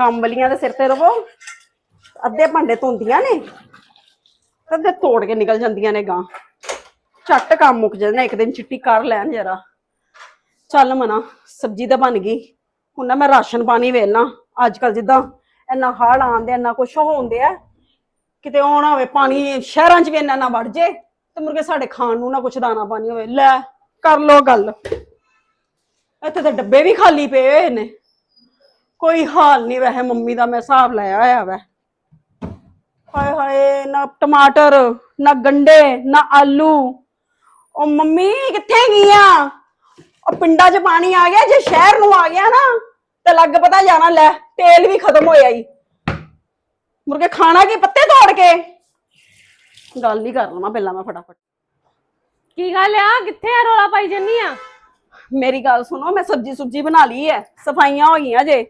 ਕੰਮ ਵਾਲੀਆਂ ਦੇ ਸਿਰ ਤੇ ਰਵੋ। ਅੱਧੇ ਭਾਂਡੇ ਧੋਂਦੀਆਂ ਨੇ ਅੱਧੇ ਤੋੜ ਕੇ ਨਿਕਲ ਜਾਂਦੀਆਂ ਨੇ ਗਾਂ ਝੱਟ ਕੰਮ ਮੁੱਕ ਜਾਂਦਾ, ਇੱਕ ਦਿਨ ਚਿੱਟੀ ਕਰ ਲੈਣ ਜਰਾ। ਚੱਲ ਮਨਾ, ਸਬਜ਼ੀ ਤਾਂ ਬਣ ਗਈ। ਹੁਣ ਨਾ ਮੈਂ ਰਾਸ਼ਨ ਪਾਣੀ ਵੇਲਣਾ ਅੱਜ ਕੱਲ ਜਿੱਦਾਂ ਇੰਨਾ ਹੜ ਆਉਂਦੇ, ਇੰਨਾ ਕੁਛ ਹੋਉਂਦੇ ਆ। ਕਿਤੇ ਆਉਣਾ ਹੋਵੇ, ਪਾਣੀ ਸ਼ਹਿਰਾਂ 'ਚ ਵੀ ਇੰਨਾ ਨਾ ਵੜ ਜੇ, ਤੇ ਮੁਰਗੇ ਸਾਡੇ ਖਾਣ ਨੂੰ ਨਾ ਕੁਛ ਦਾਣਾ ਪਾਣੀ ਹੋਵੇ। ਲੈ, ਕਰ ਲੋ ਗੱਲ। ਇੱਥੇ ਤਾਂ ਡੱਬੇ ਵੀ ਖਾਲੀ ਪਏ ਹੋਏ ਨੇ। ਕੋਈ ਹਾਲ ਨਹੀਂ ਵੈਸੇ ਮੰਮੀ ਦਾ ਮੈਂ ਹਿਸਾਬ ਲਾਇਆ ਹੋਇਆ ਵੈ। ਹਾਏ ਹਾਏ ਨਾ ਟਮਾਟਰ ਨਾ ਗੰਡੇ ਨਾ ਆਲੂ। ਉਹ ਮੰਮੀ ਕਿੱਥੇ ਗਈਆਂ? ਉਹ ਪਿੰਡਾਂ 'ਚ ਪਾਣੀ ਆ ਗਿਆ ਜੇ ਸ਼ਹਿਰ ਨੂੰ ਆ ਗਿਆ ਨਾ ਤੇ ਲੱਗ ਪਤਾ ਜਾਣਾ ਲੈ ਤੇਲ ਵੀ ਖਤਮ ਹੋਇਆ ਈ। ਮੁਰਗੇ ਖਾਣਾ ਕੀ ਪੱਤੇ ਤੋੜ ਕੇ? ਗੱਲ ਹੀ ਕਰ ਲਵਾਂ ਪਹਿਲਾਂ ਮੈਂ ਫਟਾਫਟ। ਕੀ ਗੱਲ ਆ? ਕਿੱਥੇ ਆ ਰੋਲਾ ਪਾਈ ਜੰਨੀ ਆ? ਮੇਰੀ ਗੱਲ ਸੁਣੋ ਮੈਂ ਸਬਜੀ ਸੁਬਜੀ ਬਣਾ ਲਈ ਐ ਸਫਾਈਆਂ ਹੋ ਗਈਆਂ ਜੇ।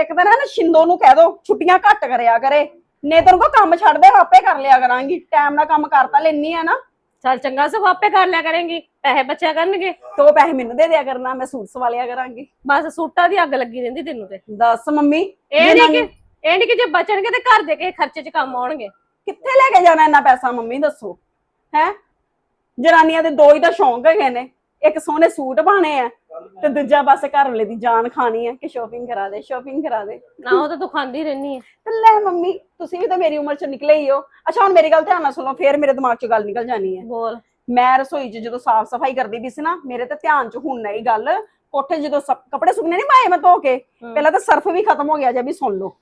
ਇੱਕ ਦਿਨ ਹੈ ਨਾ ਸ਼ਿੰਦੋ ਨੂੰ ਕਹਿ ਦੋ ਛੁੱਟੀਆਂ ਘੱਟ ਕਰਿਆ ਕਰੇ। ਨੇ ਤੈਨੂੰ ਕੋ ਕੰਮ ਛੱਡ ਦੇ ਆਪੇ ਕਰ ਲਿਆ ਕਰਾਂਗੀ। ਟਾਈਮ ਨਾਲ ਕੰਮ ਕਰਤਾ ਲੈਣੀ ਆ ਨਾ। ਚੱਲ ਚੰਗਾ ਸਗੋਂ ਆਪੇ ਕਰ ਲਿਆ ਕਰੇਂਗੀ। ਪੈਸੇ ਬਚਿਆ ਕਰਨਗੇ। ਤੋ ਪੈਸੇ ਮੈਨੂੰ ਦੇ ਦਿਆ ਕਰਨਾ ਮੈਂ ਸੂਟ ਸਵਾ ਲਿਆ ਕਰਾਂਗੀ। ਬਸ ਸੂਟਾਂ ਦੀ ਅੱਗ ਲੱਗੀ ਰਹਿੰਦੀ ਤੈਨੂੰ ਤੇ। ਦੱਸ ਮੰਮੀ ਇਹ ਨਹੀਂ ਕਿ ਇਹ ਨਹੀਂ ਕਿ ਜੇ ਬਚਣਗੇ ਤੇ ਘਰ ਦੇ ਕੇ ਖਰਚੇ 'ਚ ਕੰਮ ਆਉਣਗੇ। ਕਿੱਥੇ ਲੈ ਕੇ ਜਾਣਾ ਇੰਨਾ ਪੈਸਾ ਮੰਮੀ ਦੱਸੋ। ਹੈ? ਜਨਾਨੀਆਂ ਦੇ ਦੋ ਹੀ ਤਾਂ ਸ਼ੌਂਕ ਹੈਗੇ ਨੇ। ਇੱਕ ਸੋਹਣੇ ਸੂਟ ਪਾਣੇ ਆ ਤੇ ਦੂਜਾ ਬਸ ਘਰ ਵਾਲੇ ਦੀ ਜਾਨ ਖਾਣੀ ਹੈ ਕਿ ਸ਼ੋਪਿੰਗ ਕਰਾ ਦੇ ਸ਼ੋਪਿੰਗ ਕਰਾ ਦੇ। ਨਾ ਉਹ ਤਾਂ ਤੂੰ ਖਾਂਦੀ ਰਹਿਨੀ ਆ। ਤੇ ਲੈ ਮੰਮੀ ਤੁਸੀਂ ਵੀ ਤਾਂ ਮੇਰੀ ਉਮਰ ਚ ਨਿਕਲੇ ਹੀ ਹੋ। ਅੱਛਾ ਹੁਣ ਮੇਰੀ ਗੱਲ ਧਿਆਨ ਨਾਲ ਸੁਣੋ ਫੇਰ ਮੇਰੇ ਦਿਮਾਗ ਚ ਗੱਲ ਨਿਕਲ ਜਾਣੀ ਹੈ ਬੋਲ। ਮੈਂ ਰਸੋਈ 'ਚ ਜਦੋਂ ਸਾਫ਼ ਸਫ਼ਾਈ ਕਰਦੀ ਪਈ ਸੀ ਨਾ ਮੇਰੇ ਤੇ ਧਿਆਨ 'ਚ ਹੁਣ ਨਹੀਂ ਗੱਲ। ਕੋਠੇ 'ਚ ਜਦੋਂ ਸਭ- ਕੱਪੜੇ ਸੁੱਕਨੇ ਨਹੀਂ ਪਾਏ ਮੈਂ ਧੋ ਕੇ? ਪਹਿਲਾਂ ਤਾਂ ਸਰਫ ਵੀ ਖਤਮ ਹੋ ਗਿਆ ਜੇ ਵੀ ਸੁਣ ਲਓ।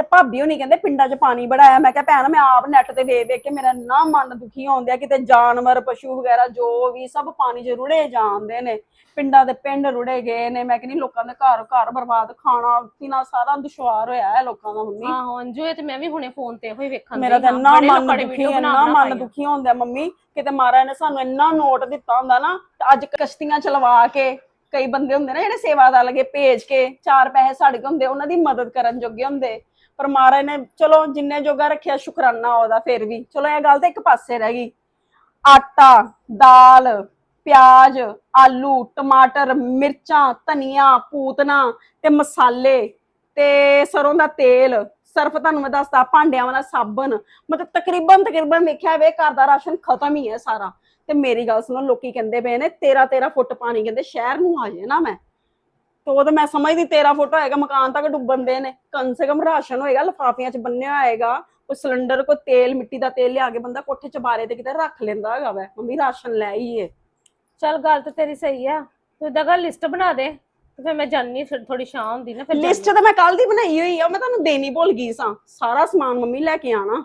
ਤੇ ਭਾਬੀ ਹੋਣੀ ਕਹਿੰਦੇ ਪਿੰਡਾਂ 'ਚ ਪਾਣੀ ਬੜਾ ਆਇਆ ਮੈਂ ਕਿਹਾ ਭੈਣ ਮੈਂ ਆਪ ਨੈਟ ਤੇ ਵੇਖ ਵੇਖ ਕੇ ਮੇਰਾ ਨਾ ਮਨ ਦੁਖੀ ਹੋਉਂਦਿਆ ਕਿਤੇ ਜਾਨਵਰ ਪਸ਼ੂ ਵਗੈਰਾ ਜੋ ਵੀ ਸਭ ਪਾਣੀ 'ਚ ਰੁੜੇ ਜਾਂਦੇ ਨੇ। ਪਿੰਡਾਂ ਦੇ ਪਿੰਡ ਰੁੜੇ ਗਏ ਨੇ। ਮੈਂ ਕਹਿੰਦੀ ਲੋਕਾਂ ਦੇ ਘਰ ਘਰ ਬਰਬਾਦ ਖਾਣਾ ਪੀਣਾ ਸਾਰਾ ਦੁਸ਼ਵਾਰ ਹੋਇਆ ਹੈ ਲੋਕਾਂ ਦਾ ਮੰਮੀ। ਆਹੋ ਅੰਜੂ ਇਹ ਤੇ ਮੈਂ ਵੀ ਹੁਣੇ ਫੋਨ ਤੇ ਹੋਈ ਵੇਖਣ ਮੇਰਾ ਤਾਂ ਹਾਂ। ਬੜੇ ਮਨ ਨੇ ਦੁਖੀ ਬਣਾ ਮਨ ਦੁਖੀ ਹੁੰਦਾ ਮੰਮੀ ਕਿਤੇ ਮਹਾਰਾਜ ਨੇ ਸਾਨੂੰ ਇੰਨਾ ਨੋਟ ਦਿੱਤਾ ਹੁੰਦਾ ਨਾ ਤੇ ਅੱਜ ਕਸ਼ਤੀਆਂ ਚਲਵਾ ਕੇ ਕਈ ਬੰਦੇ ਹੁੰਦੇ ਨਾ ਜਿਹੜੇ ਸੇਵਾਦਾਰ ਲਗੇ ਭੇਜ ਕੇ ਚਾਰ ਪੈਸੇ ਸਾਡੇ ਕੋਲ ਹੁੰਦੇ ਉਹਨਾਂ ਦੀ ਮਦਦ ਕਰਨ ਜੋਗੇ ਹੁੰਦੇ। ਪਰ ਮਹਾਰਾਜ ਨੇ, ਚਲੋ ਜਿੰਨੇ ਜੋਗਾ ਰੱਖਿਆ ਸ਼ੁਕਰਾਨਾ ਉਹਦਾ ਫਿਰ ਵੀ। ਚਲੋ ਇਹ ਗੱਲ ਤਾਂ ਇੱਕ ਪਾਸੇ ਰਹਿ ਗਈ। ਆਟਾ, ਦਾਲ, ਪਿਆਜ਼, ਆਲੂ, ਟਮਾਟਰ, ਮਿਰਚਾਂ, ਧਨੀਆ, ਪੂਤਨਾ ਤੇ ਮਸਾਲੇ ਤੇ ਸਰੋਂ ਦਾ ਤੇਲ। ਸਰਫ ਤੁਹਾਨੂੰ ਮੈਂ ਦੱਸਦਾ, ਭਾਂਡਿਆਂ ਵਾਲਾ ਸਾਬਣ। ਮਤਲਬ ਤਕਰੀਬਨ ਤਕਰੀਬਨ ਵੇਖਿਆ ਵੇ, ਘਰ ਦਾ ਰਾਸ਼ਨ ਖਤਮ ਹੀ ਹੈ ਸਾਰਾ। ਤੇ ਮੇਰੀ ਗੱਲ ਸੁਣੋ, ਲੋਕੀ ਕਹਿੰਦੇ ਪਏ ਨੇ 13 13 ਫੁੱਟ ਪਾਣੀ, ਕਹਿੰਦੇ ਸ਼ਹਿਰ ਨੂੰ ਆ ਜਾਏ ਨਾ ਮੈਂ। ਤੇ ਉਹ ਤਾਂ ਮੈਂ ਸਮਝਦੀ 13 ਫੁੱਟ ਹੋਏਗਾ ਮਕਾਨ ਤੱਕ ਡੁੱਬਣ ਦੇ ਨੇ। ਕਮ ਸੇ ਕਮ ਰਾਸ਼ਨ ਹੋਏਗਾ ਲਫਾਫਿਆਂ 'ਚ ਬੰਨਿਆ ਹੋਏਗਾ। ਕੋਈ ਸਿਲੰਡਰ ਕੋਈ ਤੇਲ ਮਿੱਟੀ ਦਾ ਤੇਲ ਲਿਆ ਕੇ ਬੰਦਾ ਕੋਠੇ 'ਚ ਬਾਰੇ ਤੇ ਕਿਤੇ ਰੱਖ ਲੈਂਦਾ ਹੈਗਾ ਵੈ। ਮੰਮੀ ਰਾਸ਼ਨ ਲੈ ਆਈਏ ਚੱਲ ਗੱਲ ਤਾਂ ਤੇਰੀ ਸਹੀ ਆ। ਤੂੰ ਇਦਾਂ ਕਰ ਲਿਸਟ ਬਣਾ ਦੇ। ਤੇ ਫਿਰ ਮੈਂ ਜਾਨੀ ਥੋੜੀ ਸ਼ਾਮ ਹੁੰਦੀ ਨਾ ਫਿਰ ਲਿਸਟ ਤਾਂ ਮੈਂ ਕੱਲ ਦੀ ਬਣਾਈ ਹੋਈ ਆ ਮੈਂ ਤੁਹਾਨੂੰ ਦੇਣੀ ਭੁੱਲ ਗਈ ਸਾਂ। ਸਾਰਾ ਸਮਾਨ ਮੰਮੀ ਲੈ ਕੇ ਆਣਾ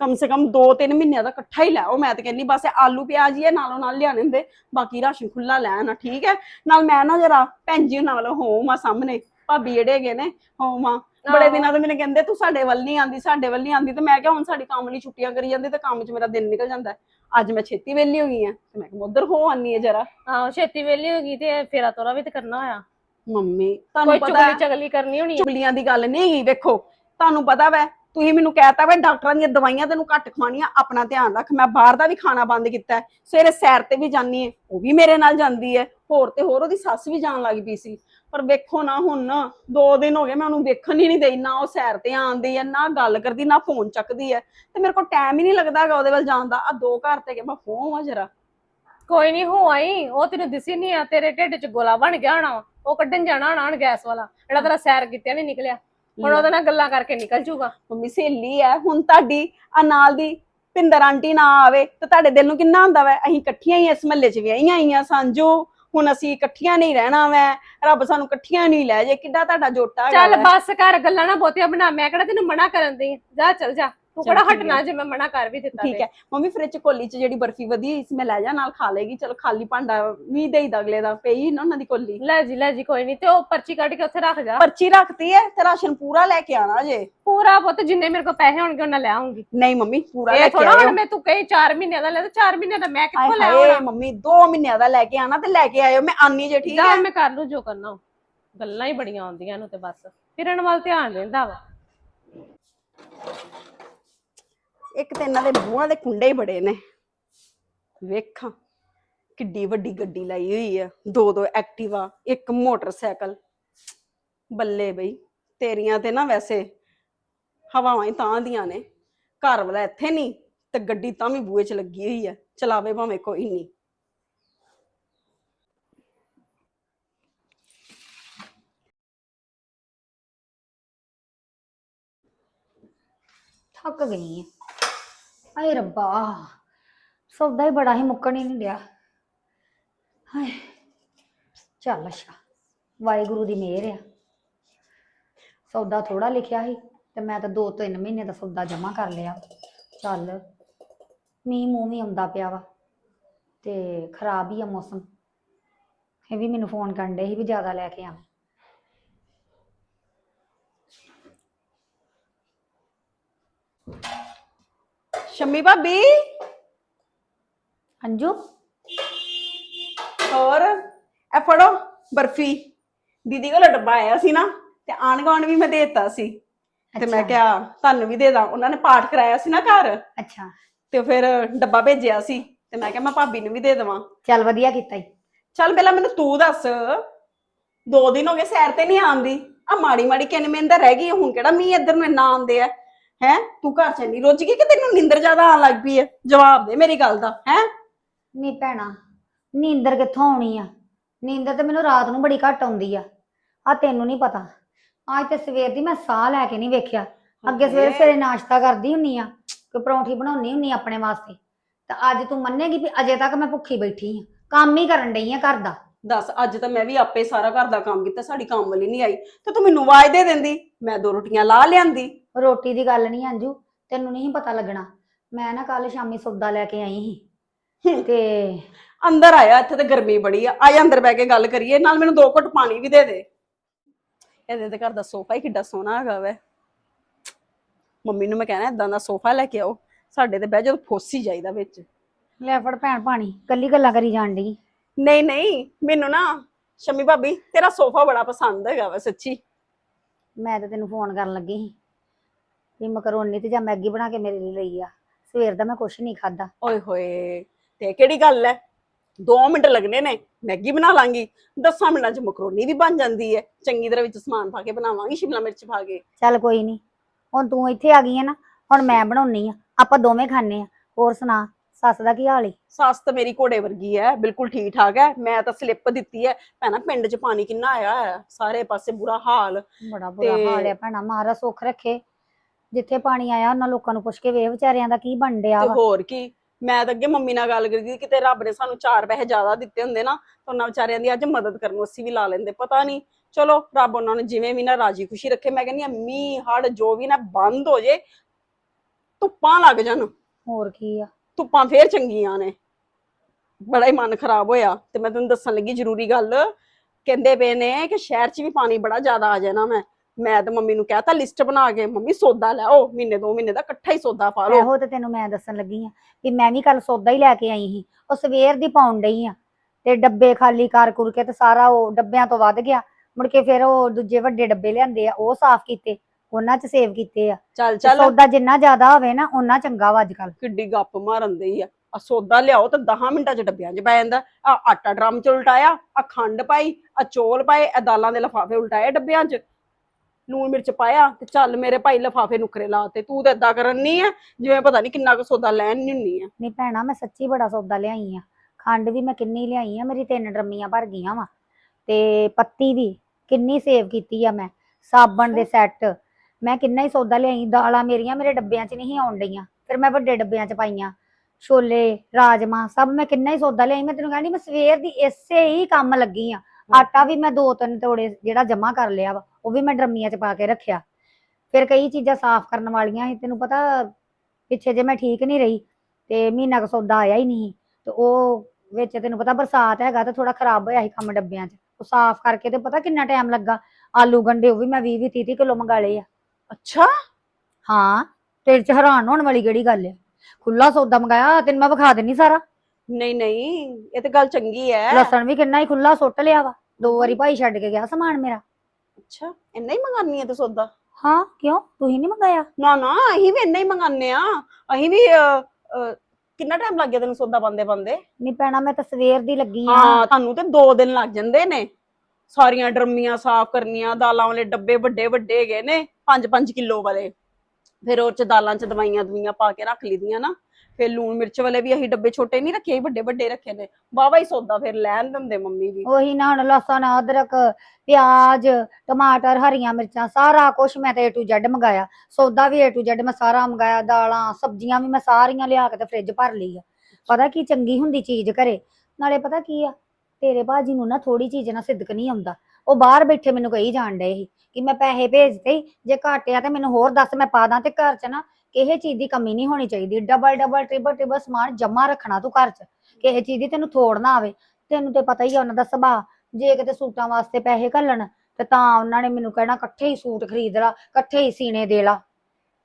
ਕਮ ਸੇ ਕਮ 2-3 ਮਹੀਨਿਆਂ ਦਾ ਇਕੱਠਾ ਹੀ ਲਾਓ ਮੈਂ ਤਾਂ ਕਹਿੰਦੀ ਬਸ ਇਹ ਆਲੂ ਪਿਆਜ਼ ਹੀ ਹੈ ਨਾਲੋਂ ਨਾਲ ਲਿਆਣੇ ਹੁੰਦੇ ਬਾਕੀ ਰਾਸ਼ਨ ਖੁੱਲਾ ਲੈ ਆਣਾ ਠੀਕ ਹੈ? ਨਾਲ ਮੈਂ ਨਾ ਜਰਾ ਭੈਣ ਜੀ ਨਾਲ ਹੋਮ ਆ ਸਾਹਮਣੇ। ਭਾਬੀ ਜਿਹੜੇ ਹੈਗੇ ਨੇ ਹੋਮ ਆ। ਬੜੇ। ਦਿਨਾਂ ਤੋਂ ਮੈਨੂੰ ਕਹਿੰਦੇ ਤੂੰ ਸਾਡੇ ਵੱਲ ਨਹੀਂ ਆਂਦੀ ਸਾਡੇ ਵੱਲ ਨਹੀਂ ਆਂਦੀ ਤੇ ਮੈਂ ਕਿਹਾ ਹੁਣ ਸਾਡੀ ਕੰਮ ਲਈ ਛੁੱਟੀਆਂ ਕਰੀ ਜਾਂਦੀ ਤੇ ਕੰਮ 'ਚ ਮੇਰਾ ਦਿਨ ਨਿਕਲ ਜਾਂਦਾ ਹੈ। ਅੱਜ ਮੈਂ ਛੇਤੀ ਵਿਹਲੀ ਹੋ ਗਈ ਆ ਤੇ ਮੈਂ ਕਿਹਾ ਉਧਰ ਹੋ ਆਨੀ ਹੈ ਜਰਾ। ਆਹੋ ਛੇਤੀ ਵੇਲੀ ਹੋ ਗਈ ਤੇ ਫੇਰਾ ਤੋਰਾ ਵੀ ਤੇ ਕਰਨਾ ਹੋਇਆ। ਮੰਮੀ ਤੁਹਾਨੂੰ ਪਤਾ ਹੈ ਚੁਗਲੀ ਚਗਲੀ ਕਰਨੀ ਹੋਣੀ ਆ। ਚੁਗਲੀਆਂ ਦੀ ਗੱਲ ਨਹੀਂ ਹੈਗੀ ਵੇਖੋ। ਤੁਹਾਨੂੰ ਪਤਾ ਵੈ ਤੁਸੀਂ ਮੈਨੂੰ ਕਹਿਤਾ ਵੇ ਡਾਕਟਰਾਂ ਦੀਆਂ ਦਵਾਈਆਂ ਤੈਨੂੰ ਘੱਟ ਖਵਾਉਣੀਆਂ, ਆਪਣਾ ਧਿਆਨ ਰੱਖ, ਮੈਂ ਬਾਹਰ ਦਾ ਵੀ ਖਾਣਾ ਬੰਦ ਕੀਤਾ ਹੈ। ਸਵੇਰੇ ਸੈਰ ਤੇ ਵੀ ਜਾਂਦੀ ਹੈ, ਉਹ ਵੀ ਮੇਰੇ ਨਾਲ ਜਾਂਦੀ ਹੈ, ਹੋਰ ਤੇ ਹੋਰ ਉਹਦੀ ਸੱਸ ਵੀ ਜਾਣ ਲੱਗ ਪਈ ਸੀ, ਪਰ ਵੇਖੋ ਨਾ ਹੁਣ, ਦੋ ਦਿਨ ਹੋ ਗਏ ਮੈਂ ਉਹਨੂੰ ਵੇਖਣ ਹੀ ਨਹੀਂ ਦੇਈ, ਨਾ ਉਹ ਸੈਰ ਤੇ ਆਉਂਦੀ ਹੈ, ਨਾ ਗੱਲ ਕਰਦੀ, ਨਾ ਫੋਨ ਚੱਕਦੀ ਹੈ, ਤੇ ਮੇਰੇ ਕੋਲ ਟਾਈਮ ਹੀ ਨਹੀਂ ਲੱਗਦਾ ਹੈਗਾ ਉਹਦੇ ਵੱਲ ਜਾਣ ਦਾ ਆ ਦੋ ਘਰ ਤੇ ਕਿ ਮੈਂ ਫੋਨ ਆ ਜਰਾ ਕੋਈ ਨਹੀਂ ਹੋ ਆਈ, ਉਹ ਤੈਨੂੰ ਦਿਸੀ ਨਹੀਂ ਆ, ਤੇਰੇ ਢਿੱਡ 'ਚ ਗੋਲਾ ਬਣ ਗਿਆ ਹੋਣਾ ਵਾ। ਉਹ ਕੱਢਣ ਜਾਣਾ ਹੋਣਾ ਹੁਣ ਗੈਸ ਵਾਲਾ, ਜਿਹੜਾ ਤੇਰਾ ਸੈਰ ਕੀਤਿਆ ਨਹੀਂ ਨਿਕਲਿਆ ਹੁਣ ਉਹਦੇ ਨਾਲ ਗੱਲਾਂ ਕਰਕੇ ਨਿਕਲ ਜੂਗਾ। ਮੰਮੀ ਸਹੇਲੀ ਹੈ ਹੁਣ ਤੁਹਾਡੀ ਆ ਨਾਲ ਦੀ ਪਿੰਦਰ ਆਂਟੀ ਨਾ ਆਵੇ ਤੇ ਤੁਹਾਡੇ ਦਿਲ ਨੂੰ ਕਿੰਨਾ ਹੁੰਦਾ ਵੈ? ਅਸੀਂ ਇਕੱਠੀਆਂ ਹੀ ਇਸ ਮਹੱਲੇ 'ਚ ਵਿਆਹੀਆਂ ਆਈਆਂ ਸਾਂਝੋ। ਹੁਣ ਅਸੀਂ ਇਕੱਠੀਆਂ ਨਹੀਂ ਰਹਿਣਾ ਵੈ। ਰੱਬ ਸਾਨੂੰ ਇਕੱਠੀਆਂ ਨਹੀਂ ਲੈ ਜੇ। ਕਿੱਡਾ ਤੁਹਾਡਾ ਜੋਟਾ ਚੱਲ। ਬਸ ਕਰ ਗੱਲਾਂ ਨਾ ਬਹੁਤੀਆਂ ਬਣਾ। ਮੈਂ ਕਿਹੜਾ ਤੈਨੂੰ ਮਨਾ ਕਰਨ ਦੀ ਜਾ ਚੱਲ ਜਾ। ਤੂੰ ਕਿਹੜਾ ਹਟਣਾ ਜੇ ਮੈਂ ਮਨਾ ਕਰ ਵੀ ਦਿੱਤਾ ਠੀਕ। ਹੈ। ਮੰਮੀ ਫ੍ਰਿਜ 'ਚ ਕੋਲੀ 'ਚ ਜਿਹੜੀ ਬਰਫੀ ਵਧੀ ਹੋਈ ਸੀ ਮੈਂ ਲੈ ਜਾ ਨਾਲ ਖਾ ਲੇਗੀ। ਚਲੋ ਖਾਲੀ ਭਾਂਡਾ ਵੀ ਦੇਈ ਦਾ ਅਗਲੇ ਦਾ ਪਈ ਨਾ ਉਹਨਾਂ ਦੀ ਕੋਲੀ। ਲੈ ਜੀ ਲੈ ਜੀ ਕੋਈ ਨਹੀਂ। ਤੇ ਉਹ ਪਰਚੀ ਕੱਢ ਕੇ ਉੱਥੇ ਰੱਖ ਜਾ। ਪਰਚੀ ਰੱਖਤੀ ਹੈ ਤੇ ਰਾਸ਼ਨ ਪੂਰਾ ਲੈ ਕੇ ਆਣਾ ਜੇ। ਪੂਰਾ ਪੁੱਤ ਜਿੰਨੇ ਮੇਰੇ ਕੋਲ ਪੈਸੇ ਹੋਣਗੇ ਉਹਨਾਂ ਲੈ ਆਉਂਗੀ। ਨਹੀਂ ਮੰਮੀ ਪੂਰਾ ਲੈ ਇਹ ਕੇ ਥੋੜਾ ਆਇਓ। ਹੁਣ ਮੈਂ ਤੂੰ ਕਹੀ 4 ਮਹੀਨਿਆਂ ਦਾ ਲੈ ਤੇ 4 ਮਹੀਨਿਆਂ ਦਾ ਮੈਂ ਕਿੱਥੋਂ ਲੈ ਹਾਏ ਆਉਣਾ? ਮੰਮੀ 2 ਮਹੀਨਿਆਂ ਦਾ ਲੈ ਕੇ ਆਣਾ ਤੇ ਲੈ ਕੇ ਆਇਓ। ਮੈਂ ਆਨੀ ਜੇ ਠੀਕ ਜਾ ਹੈ। ਮੈਂ ਕਰ ਲੂ ਜੋ ਕਰਨਾ। ਗੱਲਾਂ ਹੀ ਬੜੀਆਂ ਆਉਂਦੀਆਂ ਇਹਨੂੰ ਤੇ ਬਸ। ਫਿਰਨ ਵੱਲ ਧਿਆਨ ਰਹਿੰਦਾ ਵਾ। ਇੱਕ ਤਾਂ ਇਹਨਾਂ ਦੇ ਬੂਹਾਂ ਦੇ ਕੁੰਡੇ ਹੀ ਬੜੇ ਨੇ। ਵੇਖਾਂ ਕਿੱਡੀ ਵੱਡੀ ਗੱਡੀ ਲਾਈ ਹੋਈ ਆ। ਦੋ ਦੋ ਐਕਟਿਵਾ, ਇੱਕ ਮੋਟਰਸਾਈਕਲ। ਬੱਲੇ ਬਈ, ਤੇਰੀਆਂ ਤੇ ਨਾ ਵੈਸੇ ਹਵਾਵਾਂ ਹੀ ਤਾਂ ਦੀਆਂ ਨੇ। ਘਰ ਵਾਲਾ ਇੱਥੇ ਨਹੀਂ ਤੇ ਗੱਡੀ ਤਾਂ ਵੀ ਬੂਹੇ 'ਚ ਲੱਗੀ ਹੋਈ ਹੈ ਚਲਾਵੇ ਭਾਵੇਂ ਕੋਈ ਨਹੀਂ ਥੱਕ ਗਈ ਆ। ਹਾਏ ਰੱਬਾ, ਸੌਦਾ ਹੀ ਬੜਾ ਹੀ ਮੁੱਕਣ ਹੀ ਨਹੀਂ ਡਿਆ। ਹਾਏ, ਚੱਲ ਅੱਛਾ, ਵਾਹਿਗੁਰੂ ਦੀ ਮਿਹਰ ਆ। ਸੌਦਾ ਥੋੜਾ ਲਿਖਿਆ ਸੀ ਤੇ ਮੈਂ ਤਾਂ 2-3 ਮਹੀਨੇ ਦਾ ਸੌਦਾ ਜਮ੍ਹਾਂ ਕਰ ਲਿਆ। ਚੱਲ, ਮੀਂਹ ਮੂੰਹ ਵੀ ਆਉਂਦਾ ਪਿਆ ਵਾ ਤੇ ਖਰਾਬ ਹੀ ਆ ਮੌਸਮ। ਇਹ ਵੀ ਮੈਨੂੰ ਫੋਨ ਕਰਨ ਡੇ ਸੀ ਵੀ ਜ਼ਿਆਦਾ ਲੈ ਕੇ ਆ ਸ਼ੰਮੀ ਭਾਬੀ? ਅੰਜੂ? ਹੋਰ? ਇਹ ਫੜੋ ਬਰਫੀ। ਦੀਦੀ ਕੋਲ ਡੱਬਾ ਆਇਆ ਸੀ ਨਾ ਤੇ ਆਣ ਗੁਆਂਢ ਵੀ ਮੈਂ ਦੇਤਾ ਸੀ। ਤੇ ਮੈਂ। ਕਿਹਾ ਤੁਹਾਨੂੰ ਵੀ ਦੇ ਦਾਂ। ਉਹਨਾਂ ਨੇ ਪਾਠ ਕਰਾਇਆ ਸੀ ਨਾ ਘਰ। ਅੱਛਾ। ਤੇ ਫਿਰ ਡੱਬਾ ਭੇਜਿਆ ਸੀ। ਤੇ ਮੈਂ ਕਿਹਾ ਮੈਂ ਭਾਬੀ ਨੂੰ ਵੀ ਦੇ ਦੇਵਾਂ। ਚੱਲ ਵਧੀਆ ਕੀਤਾ ਈ। ਚੱਲ ਪਹਿਲਾਂ ਮੈਨੂੰ ਤੂੰ ਦੱਸ ਦੋ ਦਿਨ ਹੋ ਗਏ ਸੈਰ ਤੇ ਨਹੀਂ ਆਂਦੀ ਆ ਮਾੜੀ ਮਾੜੀ ਕਿੰਨ ਮਿੰਦਰ ਰਹਿ ਗਈ ਹੁਣ ਕਿਹੜਾ ਮੀਂਹ ਇੱਧਰ ਨੂੰ ਇੰਨਾ ਆਉਂਦੇ ਆ? ਹੈ? ਤੂੰ ਘਰ ਚ ਨਹੀਂ ਰੁੱਝ ਗਈ ਕਿ ਤੈਨੂੰ ਨਿੰਦਰ ਜ਼ਿਆਦਾ ਆਣ ਲੱਗ ਪਈ ਹੈ? ਜਵਾਬ ਦੇ ਮੇਰੀ ਗੱਲ ਦਾ ਹੈ? ਨੀ ਭੈਣਾ ਨੀਂਦਰ ਕਿੱਥੋਂ ਆਉਣੀ ਆ? ਨੀਂਦਰ ਤੇ ਮੈਨੂੰ ਰਾਤ ਨੂੰ ਬੜੀ ਘੱਟ ਆਉਂਦੀ ਆ। ਆ ਤੈਨੂੰ ਨਹੀਂ ਪਤਾ। ਅੱਜ ਤੇ ਸਵੇਰ ਦੀ ਮੈਂ ਸਾਹ ਲੈ ਕੇ ਨਹੀਂ ਵੇਖਿਆ। ਅੱਗੇ ਸਵੇਰੇ ਸਵੇਰੇ ਨਾਸ਼ਤਾ ਕਰਦੀ ਹੁੰਨੀ ਆ ਕੋਈ ਪਰੌਂਠੀ ਬਣਾਉਣੀ ਹੁੰਨੀ ਆਪਣੇ ਵਾਸਤੇ। ਤਾਂ ਅੱਜ ਤੂੰ ਮੰਨੇਗੀ ਵੀ ਅਜੇ ਤੱਕ ਮੈਂ ਭੁੱਖੀ ਬੈਠੀ ਆ। ਕੰਮ ਹੀ ਕਰਨ ਡਈ ਆ ਘਰ ਦਾ। ਦੱਸ ਅੱਜ ਤਾਂ ਮੈਂ ਵੀ ਆਪੇ ਸਾਰਾ ਘਰ ਦਾ ਕੰਮ ਕੀਤਾ ਸਾਡੀ ਕੰਮ ਵਾਲੀ ਨਹੀਂ ਆਈ। ਤੇ ਤੂੰ ਮੈਨੂੰ ਆਵਾਜ਼ ਦੇ ਦਿੰਦੀ ਮੈਂ ਦੋ ਰੋਟੀਆਂ ਲਾ ਲਿਆਂਦੀ। ਰੋਟੀ ਦੀ ਗੱਲ ਨਹੀਂ ਅੰਜੂ ਤੈਨੂੰ ਨਹੀਂ ਪਤਾ ਲੱਗਣਾ। ਮੈਂ ਨਾ ਕੱਲ ਸ਼ਾਮੀ ਸੌਦਾ ਲੈ ਕੇ ਆਈ ਸੀ। ਤੇ ਅੰਦਰ ਆਇਆ ਇੱਥੇ ਤੇ ਗਰਮੀ ਬੜੀ ਆ। ਆ ਜਾ ਅੰਦਰ ਬਹਿ ਕੇ ਗੱਲ ਕਰੀਏ ਨਾਲ ਮੈਨੂੰ ਦੋ ਘੁੱਟ ਪਾਣੀ ਵੀ ਦੇ ਦੇ। ਇਹਦੇ ਤੇ ਘਰ ਦਾ ਸੋਫਾ ਹੀ ਕਿੱਡਾ ਸੋਹਣਾ ਹੈਗਾ ਵੈ। ਮੰਮੀ ਨੂੰ ਮੈਂ ਕਹਿਣਾ ਇਦਾਂ ਦਾ ਸੋਫਾ ਲੈ ਕੇ ਆਓ। ਸਾਡੇ ਤੇ ਬਹਿ ਜਾ ਫੋਸੀ ਜਾਈਦਾ ਵਿੱਚ। ਲੈ ਫੜ ਭੈਣ ਪਾਣੀ ਕੱਲੀ ਗੱਲਾਂ ਕਰੀ ਜਾਣ ਡਈ। ਨਹੀਂ ਨਹੀਂ ਮੈਨੂੰ ਨਾ ਸ਼ਮੀ ਭਾਬੀ ਤੇਰਾ ਸੋਫਾ ਬੜਾ ਪਸੰਦ ਹੈਗਾ ਵਾ ਸੱਚੀ। ਮੈਂ ਤਾਂ ਤੈਨੂੰ ਫੋਨ ਕਰਨ ਲੱਗੀ ਸੀ ਵੀ ਮਕਰੋਨੀ ਤੇ ਜਾਂ ਮੈਗੀ ਬਣਾ ਕੇ ਮੇਰੇ ਲਈ ਲਈ ਆ। ਸਵੇਰ ਦਾ ਮੈਂ ਕੁਛ ਨਹੀਂ ਖਾਦਾ ਓਏ ਹੋਏ ਤੇ ਕਿਹੜੀ ਗੱਲ ਹੈ 2 ਮਿੰਟ ਲੱਗਣੇ ਨੇ ਮੈਗੀ ਬਣਾ ਲਾਂਗੀ। 10 ਮਿੰਟਾਂ ਚ ਮਕਰੋਨੀ ਵੀ ਬਣ ਜਾਂਦੀ ਹੈ ਚੰਗੀ ਤਰ੍ਹਾਂ ਵਿੱਚ ਸਮਾਨ ਪਾ ਕੇ ਬਣਾਵਾਂਗੀ ਸ਼ਿਮਲਾ ਮਿਰਚ ਪਾ ਕੇ। ਚੱਲ ਕੋਈ ਨਹੀਂ ਹੁਣ ਤੂੰ ਇੱਥੇ ਆ ਗਈ ਹੈ ਨਾ ਹੁਣ ਮੈਂ ਬਣਾਉਣੀ ਆ। ਆਪਾਂ ਦੋਵੇਂ ਖਾਣੇ ਆ। ਹੋਰ ਸੁਣਾ ਸੱਸ ਦਾ ਕੀ ਹਾਲ ਈ ਸੱਸ ਤਾਂ ਮੇਰੀ ਘੋੜੇ ਵਰਗੀ ਹੈ ਬਿਲਕੁਲ ਠੀਕ ਠਾਕ ਹੈ ਮੈਂ ਤਾਂ ਸਲਿੱਪ ਦਿੱਤੀ ਹੈ ਭੈਣਾ ਪਿੰਡ 'ਚ ਪਾਣੀ ਕਿੰਨਾ ਆਇਆ ਹੈ ਸਾਰੇ ਪਾਸੇ ਬੁਰਾ ਹਾਲ। ਬੜਾ ਬੁਰਾ ਤੇ- ਹਾਲ ਆ ਭੈਣਾ ਮਹਾਰਾ ਸੁੱਖ ਰੱਖੇ। ਜਿੱਥੇ ਪਾਣੀ ਆਇਆ ਉਹਨਾਂ ਲੋਕਾਂ ਨੂੰ ਪੁੱਛ ਕੇ ਵੇਖ ਵਿਚਾਰਿਆਂ ਦਾ ਕੀ ਬਣ ਡਿਆ ਤੇ ਵਾ। ਹੋਰ ਕੀ? ਮੈਂ ਤਾਂ ਅੱਗੇ ਮੰਮੀ ਨਾਲ ਗੱਲ ਕਰਦੀ ਸੀ ਕਿਤੇ ਰੱਬ ਨੇ ਸਾਨੂੰ ਚਾਰ ਪੈਸੇ ਜ਼ਿਆਦਾ ਦਿੱਤੇ ਹੁੰਦੇ ਨਾ ਤਾਂ ਉਹਨਾਂ ਵਿਚਾਰਿਆਂ ਦੀ ਅੱਜ ਮਦਦ ਕਰਨ ਨੂੰ ਅਸੀਂ ਵੀ ਲਾ ਲੈਂਦੇ ਪਤਾ ਨਹੀਂ। ਚਲੋ ਰੱਬ ਉਹਨਾਂ ਨੂੰ ਜਿਵੇਂ ਵੀ ਨਾ ਰਾਜੀ ਖੁਸ਼ੀ ਰੱਖੇ। ਮੈਂ ਕਹਿੰਦੀ ਆ ਮੀਂਹ ਹੜ ਜੋ ਵੀ ਨਾ ਬੰਦ ਹੋ ਜੇ ਧੁੱਪਾਂ ਲੱਗ ਜਾਣ। ਹੋਰ ਕੀ ਆ? ਧੁੱਪਾਂ ਫੇਰ ਚੰਗੀਆਂ ਨੇ। ਬੜਾ ਹੀ ਮਨ ਖਰਾਬ ਹੋਇਆ ਤੇ ਮੈਂ ਤੁਹਾਨੂੰ ਦੱਸਣ ਲੱਗੀ ਜ਼ਰੂਰੀ ਗੱਲ। ਕਹਿੰਦੇ ਪਏ ਨੇ ਕਿ ਸ਼ਹਿਰ 'ਚ ਵੀ ਪਾਣੀ ਬੜਾ ਜ਼ਿਆਦਾ ਆ ਜਾਣਾ ਮੈਂ। ਮੈਂ ਤੇ ਮੰਮੀ ਨੂੰ ਕਹਿਤਾ, ਲਿਸਟ ਬਣਾ ਕੇ, ਮੰਮੀ ਸੌਦਾ ਲੈ ਆਓ, ਮਹੀਨੇ ਦੋ ਮਹੀਨੇ ਦਾ ਇਕੱਠਾ ਹੀ ਸੌਦਾ ਪਾ ਲਓ। ਇਹੋ ਤੇ ਤੈਨੂੰ ਮੈਂ ਦੱਸਣ ਲੱਗੀ ਆ ਵੀ ਮੈਂ ਵੀ ਕੱਲ ਸੌਦਾ ਹੀ ਲੈ ਕੇ ਆਈ ਸੀ, ਉਹ ਸਵੇਰ ਦੀ ਪਾਉਣ ਡਈ ਆ। ਤੇ ਡੱਬੇ ਖਾਲੀ ਕਰ ਕੁਰ ਕੇ ਤੇ ਸਾਰਾ ਉਹ ਡੱਬਿਆਂ ਤੋਂ ਵੱਧ ਗਿਆ। ਮੁੜ ਕੇ ਫਿਰ ਉਹ ਦੂਜੇ ਵੱਡੇ ਡੱਬੇ ਲਿਆਂਦੇ ਆ, ਉਹ ਸਾਫ਼ ਕੀਤੇ। ਉਹਨਾਂ 'ਚ ਸੇਵ ਕੀਤੇ ਆ। ਚੱਲ ਚੱਲ। ਸੌਦਾ ਜਿੰਨਾ ਜ਼ਿਆਦਾ ਹੋਵੇ ਨਾ ਉਹਨਾਂ ਚੰਗਾ ਵਾ ਅੱਜ ਕੱਲ ਕਿੱਡੀ ਗੱਪ ਮਾਰਨ ਦੀ ਆ। ਆ ਸੌਦਾ ਲਿਆਓ ਤਾਂ 10 ਮਿੰਟਾਂ 'ਚ ਡੱਬਿਆਂ 'ਚ ਪੈ ਜਾਂਦਾ। ਆ ਆਟਾ ਡਰਮ 'ਚ ਉਲਟਾਇਆ ਆ ਖੰਡ ਪਾਈ ਆ ਚੋਲ ਪਾਏ ਆ ਦਾਲਾਂ ਦੇ ਲਫਾਫੇ ਉਲਟਾਏ ਡੱਬਿਆਂ 'ਚ। ਲੂਣ ਮਿਰਚ ਪਾਇਆ ਤੇ ਚੱਲ ਮੇਰੇ ਭਾਈ ਲਫਾਫੇ ਨੁਕਰੇ ਲਾਤੇ ਤੂੰ ਤਾਂ ਏਦਾਂ ਕਰਨ ਨਹੀਂ ਆ ਜਿਵੇਂ ਪਤਾ ਨਹੀਂ ਕਿੰਨਾ ਕੁ ਸੌਦਾ ਲੈਣ ਨਹੀਂ ਹੁੰਨੀ ਆ। ਨਹੀਂ ਭੈਣਾ ਮੈਂ ਸੱਚੀ ਬੜਾ ਸੌਦਾ ਲਿਆਈ ਆ। ਖੰਡ ਵੀ ਮੈਂ ਕਿੰਨੀ ਲਿਆਈ ਆ ਮੇਰੀ ਤਿੰਨ ਡਰਮੀਆਂ ਭਰ ਗਈਆਂ ਵਾ। ਤੇ ਪੱਤੀ ਵੀ ਕਿੰਨੀ ਸੇਵ ਕੀਤੀ ਆ ਮੈਂ। ਸਾਬਣ ਦੇ ਸੈੱਟ ਮੈਂ ਕਿੰਨਾ ਹੀ ਸੌਦਾ ਲਿਆਈ ਦਾਲਾਂ ਮੇਰੀਆਂ ਮੇਰੇ ਡੱਬਿਆਂ 'ਚ ਨਹੀਂ ਆਉਣ ਡਈਆਂ ਫਿਰ ਮੈਂ ਵੱਡੇ ਡੱਬਿਆਂ 'ਚ ਪਾਈਆਂ ਛੋਲੇ ਰਾਜਮਾ ਸਭ ਮੈਂ ਕਿੰਨਾ ਹੀ ਸੌਦਾ ਲਿਆਈ ਮੈਂ ਤੈਨੂੰ ਕਹਿੰਦੀ ਮੈਂ ਸਵੇਰ ਦੀ ਇਸੇ ਹੀ ਕੰਮ ਲੱਗੀ ਆ ਆਟਾ ਵੀ ਮੈਂ ਦੋ ਤਿੰਨ ਤੋੜੇ ਜਿਹੜਾ ਜਮਾ ਕਰ ਲਿਆ ਵਾ ਉਹ ਵੀ ਮੈਂ ਡਰਮੀਆਂ 'ਚ ਪਾ ਕੇ ਰੱਖਿਆ ਫਿਰ ਕਈ ਚੀਜ਼ਾਂ ਸਾਫ਼ ਕਰਨ ਵਾਲੀਆਂ ਸੀ ਤੈਨੂੰ ਪਤਾ ਪਿੱਛੇ ਜੇ ਮੈਂ ਠੀਕ ਨਹੀਂ ਰਹੀ ਤੇ ਮਹੀਨਾ ਕੁ ਸੌਦਾ ਆਇਆ ਹੀ ਨਹੀਂ ਤੇ ਉਹ ਵਿੱਚ ਤੈਨੂੰ ਪਤਾ ਬਰਸਾਤ ਹੈਗਾ ਤੇ ਥੋੜਾ ਖਰਾਬ ਹੋਇਆ ਸੀ ਕੰਮ ਡੱਬਿਆਂ 'ਚ ਉਹ ਸਾਫ਼ ਕਰਕੇ ਤੇ ਪਤਾ ਕਿੰਨਾ ਟਾਈਮ ਲੱਗਾ ਆਲੂ ਗੰਡੇ ਉਹ ਵੀ ਮੈਂ 20 20 30 ਕਿਲੋ ਮੰਗਾ ਲਏ ਆ। ਅੱਛਾ? ਹਾਂ ਤੇਰੇ 'ਚ ਹੈਰਾਨ ਹੋਣ ਵਾਲੀ ਕਿਹੜੀ ਗੱਲ ਆ? ਖੁੱਲਾ ਸੌਦਾ ਮੰਗਾਇਆ ਤੈਨੂੰ ਮੈਂ ਵਿਖਾ ਦੇਣੀ ਸਾਰਾ। ਨਹੀਂ ਨਹੀਂ ਇਹ ਤੇ ਗੱਲ ਚੰਗੀ ਹੈ ਲਸਣ ਵੀ ਕਿੰਨਾ ਹੀ ਖੁੱਲਾ ਸੁੱਟ ਲਿਆ ਵਾ। ਦੋ ਵਾਰੀ ਭਾਈ ਛੱਡ ਕੇ ਗਿਆ ਸਮਾਨ ਮੇਰਾ। ਅੱਛਾ ਇੰਨਾ ਹੀ ਮੰਗਾਨੀ ਹੈ ਤੂੰ ਸੌਦਾ? ਹਾਂ ਕਿਉਂ? ਤੁਸੀਂ ਨਹੀਂ ਮੰਗਾਇਆ? ਨਾ ਨਾ ਅਸੀਂ ਵੀ ਇੰਨਾ ਹੀ ਮੰਗਾਨੇ ਆ। ਅਸੀਂ ਵੀ ਅਹ, ਅਹ, ਕਿੰਨਾ ਟਾਈਮ ਲੱਗ ਗਿਆ ਤੈਨੂੰ ਸੌਦਾ ਬੰਦੇ ਬੰਦੇ ਨਹੀਂ ਪੈਣਾ ਮੈਂ ਤਾਂ ਸਵੇਰ ਦੀ ਲੱਗੀ ਆ। ਹਾਂ ਤੁਹਾਨੂੰ ਤੇ 2 ਦਿਨ ਲੱਗ ਜਾਂਦੇ ਨੇ। ਸਾਰੀਆਂ ਡਰਮੀਆਂ ਸਾਫ਼ ਕਰਨੀਆਂ ਦਾਲਾਂ ਵਾਲੇ ਡੱਬੇ ਵੱਡੇ ਵੱਡੇ ਹੈਗੇ ਨੇ। 5-5 ਕਿਲੋ ਵਾਲੇ। ਫਿਰ ਉਹ ਚ ਦਾਲਾਂ ਚ ਦਵਾਈਆਂ ਦਵਾਈਆਂ ਪਾ ਕੇ ਰੱਖ ਲਈਦੀਆਂ ਨਾ। ਫਿਰ ਲੂਣ ਮਿਰਚ ਵਾਲੇ ਵੀ ਅਸੀਂ ਡੱਬੇ ਛੋਟੇ ਨਹੀਂ ਰੱਖੇ, ਵੱਡੇ ਵੱਡੇ ਰੱਖੇ ਨੇ। ਵਾਵਾ ਹੀ ਸੌਦਾ ਫਿਰ ਲੈਣ ਦਿੰਦੇ ਮੰਮੀ ਵੀ। ਉਹੀ ਨਾ ਹੁਣ ਲਸਣ, ਅਦਰਕ, ਪਿਆਜ਼, ਟਮਾਟਰ, ਹਰੀਆਂ ਮਿਰਚਾਂ, ਸਾਰਾ ਕੁਝ ਮੈਂ ਤੇ A to Z ਮੰਗਾਇਆ। ਸੌਦਾ ਵੀ A to Z ਮੈਂ ਸਾਰਾ ਮੰਗਾਇਆ, ਦਾਲਾਂ, ਸਬਜ਼ੀਆਂ ਵੀ ਮੈਂ ਸਾਰੀਆਂ ਲਿਆ ਕੇ ਤੇ ਫ੍ਰਿਜ ਭਰ ਲਈ ਆ। ਪਤਾ ਕੀ ਚੰਗੀ ਹੁੰਦੀ ਚੀਜ਼ ਘਰੇ? ਨਾਲੇ ਪਤਾ ਕੀ ਆ? ਤੇਰੇ ਬਾਜੀ ਨੂੰ ਨਾ ਥੋੜੀ ਚੀਜ਼ ਨਾਲ ਸਿੱਧਕ ਨਹੀਂ ਆਉਂਦਾ। ਉਹ ਬਾਹਰ ਬੈਠੇ ਮੈਨੂੰ ਕਹੀ ਜਾਣ ਡਏ ਸੀ। ਕਿ ਮੈਂ ਪੈਸੇ ਭੇਜਦੇ ਜੇ ਘੱਟ ਆ ਤੇ ਮੈਨੂੰ ਹੋਰ ਦੱਸ ਮੈਂ ਪਾ ਦਾਂ ਤੇ ਘਰ 'ਚ ਨਾ ਕਿਸੇ ਚੀਜ਼ ਦੀ ਕਮੀ ਨਹੀਂ ਹੋਣੀ ਚਾਹੀਦੀ। ਡਬਲ ਡਬਲ ਟ੍ਰਿਪਲ ਟ੍ਰਿਪਲ ਸਮਾਨ ਜਮਾ ਰੱਖਣਾ ਤੂੰ ਘਰ 'ਚ। ਕਿਸੇ ਚੀਜ਼ ਦੀ ਤੈਨੂੰ ਥੋੜ ਨਾ ਆਵੇ। ਤੈਨੂੰ ਤੇ ਪਤਾ ਹੀ ਆ ਉਹਨਾਂ ਦਾ ਸੁਭਾਅ। ਜੇ ਕਿਤੇ ਸੂਟਾਂ ਵਾਸਤੇ ਪੈਸੇ ਘੱਲਣ ਤੇ ਤਾਂ ਉਹਨਾਂ ਨੇ ਮੈਨੂੰ ਕਹਿਣਾ ਇਕੱਠੇ ਹੀ ਸੂਟ ਖਰੀਦ ਲਾ ਇਕੱਠੇ ਹੀ ਸੀਨੇ ਦੇ ਲਾ।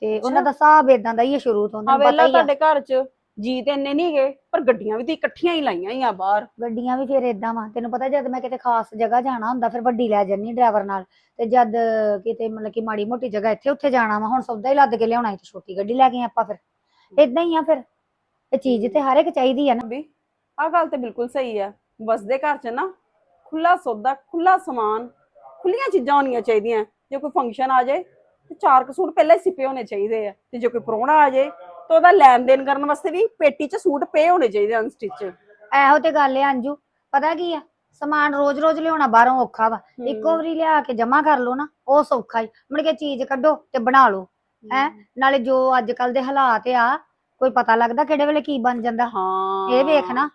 ਤੇ ਉਹਨਾਂ ਦਾ ਹਿਸਾਬ ਇਦਾਂ ਦਾ ਹੀ ਆ ਸ਼ੁਰੂ ਤੋਂ ਆ ਤੁਹਾਨੂੰ ਪਤਾ ਹੀ ਆ। ਤੁਹਾਡੇ ਘਰ ਚ ਜੀ ਤੇ ਇੰਨੇ ਨਹੀਂ ਗਏ ਪਰ ਗੱਡੀਆਂ ਵੀ ਤੇ ਇਕੱਠੀਆਂ ਹੀ ਲਾਈਆਂ ਹੀ ਆ ਬਾਹਰ। ਗੱਡੀਆਂ ਵੀ ਫਿਰ ਇਦਾਂ ਵਾ ਤੈਨੂੰ ਪਤਾ ਜਦ ਮੈਂ ਕਿਤੇ ਖਾਸ ਜਗ੍ਹਾ ਜਾਣਾ ਹੁੰਦਾ ਫਿਰ ਵੱਡੀ ਲੈ ਜੰਨੀ ਡਰਾਈਵਰ ਨਾਲ। ਤੇ ਜਦ ਕਿਤੇ ਮਤਲਬ ਕਿ ਮਾੜੀ ਮੋਟੀ ਜਗ੍ਹਾ ਇੱਥੇ ਉੱਥੇ ਜਾਣਾ ਵਾ ਹੁਣ ਸੌਦਾ ਹੀ ਲੱਦ ਕੇ ਲਿਆਉਣਾ ਤੇ ਛੋਟੀ ਗੱਡੀ ਲੈ ਗਏ ਆਪਾਂ ਫਿਰ। ਇਦਾਂ ਹੀ ਆ ਫਿਰ। ਇਹ ਚੀਜ਼ ਤੇ ਹਰ ਇੱਕ ਚਾਹੀਦੀ ਆ ਨਾ। ਵੀ ਆ ਗੱਲ ਤੇ ਬਿਲਕੁਲ ਸਹੀ ਹੈ ਵਸਦੇ ਘਰ ਚ ਨਾ ਖੁੱਲਾ ਸੌਦਾ ਖੁੱਲਾ ਸਮਾਨ ਖੁੱਲੀਆਂ ਚੀਜ਼ਾਂ ਹੋਣੀਆਂ ਚਾਹੀਦੀਆਂ। ਜੇ ਕੋਈ ਫੰਕਸ਼ਨ ਆ ਜਾਏ ਤੇ ਚਾਰ ਕੁ ਸੂਟ ਪਹਿਲਾਂ ਹੀ ਸਿਪੇ ਹੋਣੇ ਚਾਹੀਦੇ ਆ। ਤੇ ਜੇ ਕੋਈ ਪ੍ਰਾਹੁਣਾ ਆ ਜਾਏ ਤਾਂ ਉਹਦਾ ਲੈਣ ਦੇਣ ਕਰਨ ਵਾਸਤੇ ਵੀ ਪੇਟੀ 'ਚ ਸੂਟ ਪਏ ਹੋਣੇ ਚਾਹੀਦੇ ਅਨਸਟਿਚ ਇਹੋ ਤੇ ਗੱਲ ਹੈ ਅੰਜੂ ਪਤਾ ਕੀ ਆ? ਸਮਾਨ ਰੋਜ਼-ਰੋਜ਼ ਲਿਆਉਣਾ ਬਾਹਰੋਂ ਔਖਾ ਵਾ। ਇੱਕੋ ਵਾਰੀ ਲਿਆ ਕੇ ਜਮਾ ਕਰ ਲਓ ਨਾ ਉਹ ਸੌਖਾ ਹੀ ਮੁੜ ਕੇ ਚੀਜ਼ ਕੱਢੋ ਤੇ ਬਣਾ ਲਓ ਹੈਂ? ਨਾਲੇ ਜੋ ਅੱਜ ਕੱਲ ਦੇ ਹਾਲਾਤ ਆ ਕੋਈ ਪਤਾ ਲੱਗਦਾ ਕਿਹੜੇ ਵੇਲੇ ਕੀ ਬਣ ਜਾਂਦਾ। ਹਾਂ। ਇਹ ਵੇਖ ਨਾ।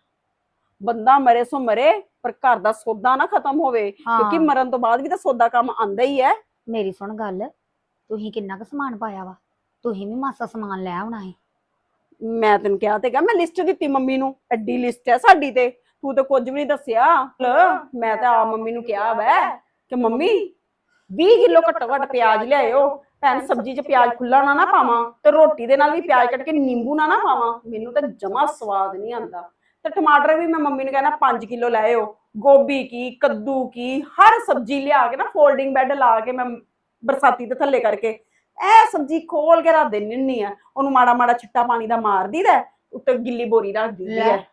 ਬੰਦਾ ਮਰੇ ਸੋ ਮਰੇ ਪਰ ਘਰ ਦਾ ਸੌਦਾ ਨਾ ਖਤਮ ਹੋਵੇ ਹਾਂ। ਕਿਉਂਕਿ ਮਰਨ ਤੋਂ ਬਾਅਦ ਵੀ ਤਾਂ ਸੌਦਾ ਕੰਮ ਆਂਦਾ ਹੀ ਹੈ। ਮੇਰੀ ਸੁਣ ਗੱਲ ਤੁਸੀਂ ਕਿੰਨਾ ਕੁ ਸਮਾਨ ਪਾਇਆ ਵਾ? ਤੁਸੀਂ ਵੀ ਮਾਸਾ ਸਮਾਨ ਲੈ ਆਉਣਾ ਹੈ ਮੈਂ ਤੈਨੂੰ ਕਿਹਾ ਤੇਗਾ, ਮੈਂ ਲਿਸਟ ਦਿੱਤੀ ਮੰਮੀ ਨੂੰ, ਐਡੀ ਲਿਸਟ ਹੈ ਸਾਡੀ ਤੇ। ਤੂੰ ਤਾਂ ਕੁਝ ਵੀ ਨਹੀਂ ਦੱਸਿਆ। ਮੈਂ ਤਾਂ ਆ ਮੰਮੀ ਨੂੰ ਕਿਹਾ ਵੈ ਕਿ ਮੰਮੀ 20 ਕਿਲੋ ਘੱਟੋ ਘੱਟ ਪਿਆਜ਼ ਲਿਆਇਓ। ਭੈਣ, ਸਬਜ਼ੀ 'ਚ ਪਿਆਜ਼ ਖੁੱਲਾ ਨਾ ਨਾ ਪਾਵਾਂ ਤੇ ਰੋਟੀ ਦੇ ਨਾਲ ਵੀ ਪਿਆਜ਼ ਕੱਟ ਕੇ ਨਿੰਬੂ ਨਾ ਨਾ ਪਾਵਾਂ। ਮੈਨੂੰ ਤਾਂ ਜਮਾ ਸਵਾਦ ਨਹੀਂ ਆਂਦਾ ਤੇ ਟਮਾਟਰ ਵੀ ਮੈਂ ਮੰਮੀ ਨੂੰ ਕਹਿਣਾ 5 ਕਿਲੋ ਲਾਇਓ ਗੋਭੀ ਕੀ, ਕੱਦੂ ਕੀ, ਹਰ ਸਬਜ਼ੀ ਲਿਆ ਕੇ ਨਾ ਫੋਲਡਿੰਗ ਬੈੱਡ ਲਾ ਕੇ ਮੈਂ ਬਰਸਾਤੀ ਦੇ ਥੱਲੇ ਕਰਕੇ ਐ ਸਬਜ਼ੀ ਖੋਲ ਕੇ ਰੱਖ ਦੇਣੀ ਹੁੰਨੀ ਆ। ਉਹਨੂੰ ਮਾੜਾ ਮਾੜਾ ਚਿੱਟਾ ਪਾਣੀ ਦਾ ਮਾਰ ਦੀਦਾ ਉੱਤੇ ਗਿੱਲੀ ਬੋਰੀ ਰੱਖ ਦਿੰਦੀ ਲੈ। ਹੈ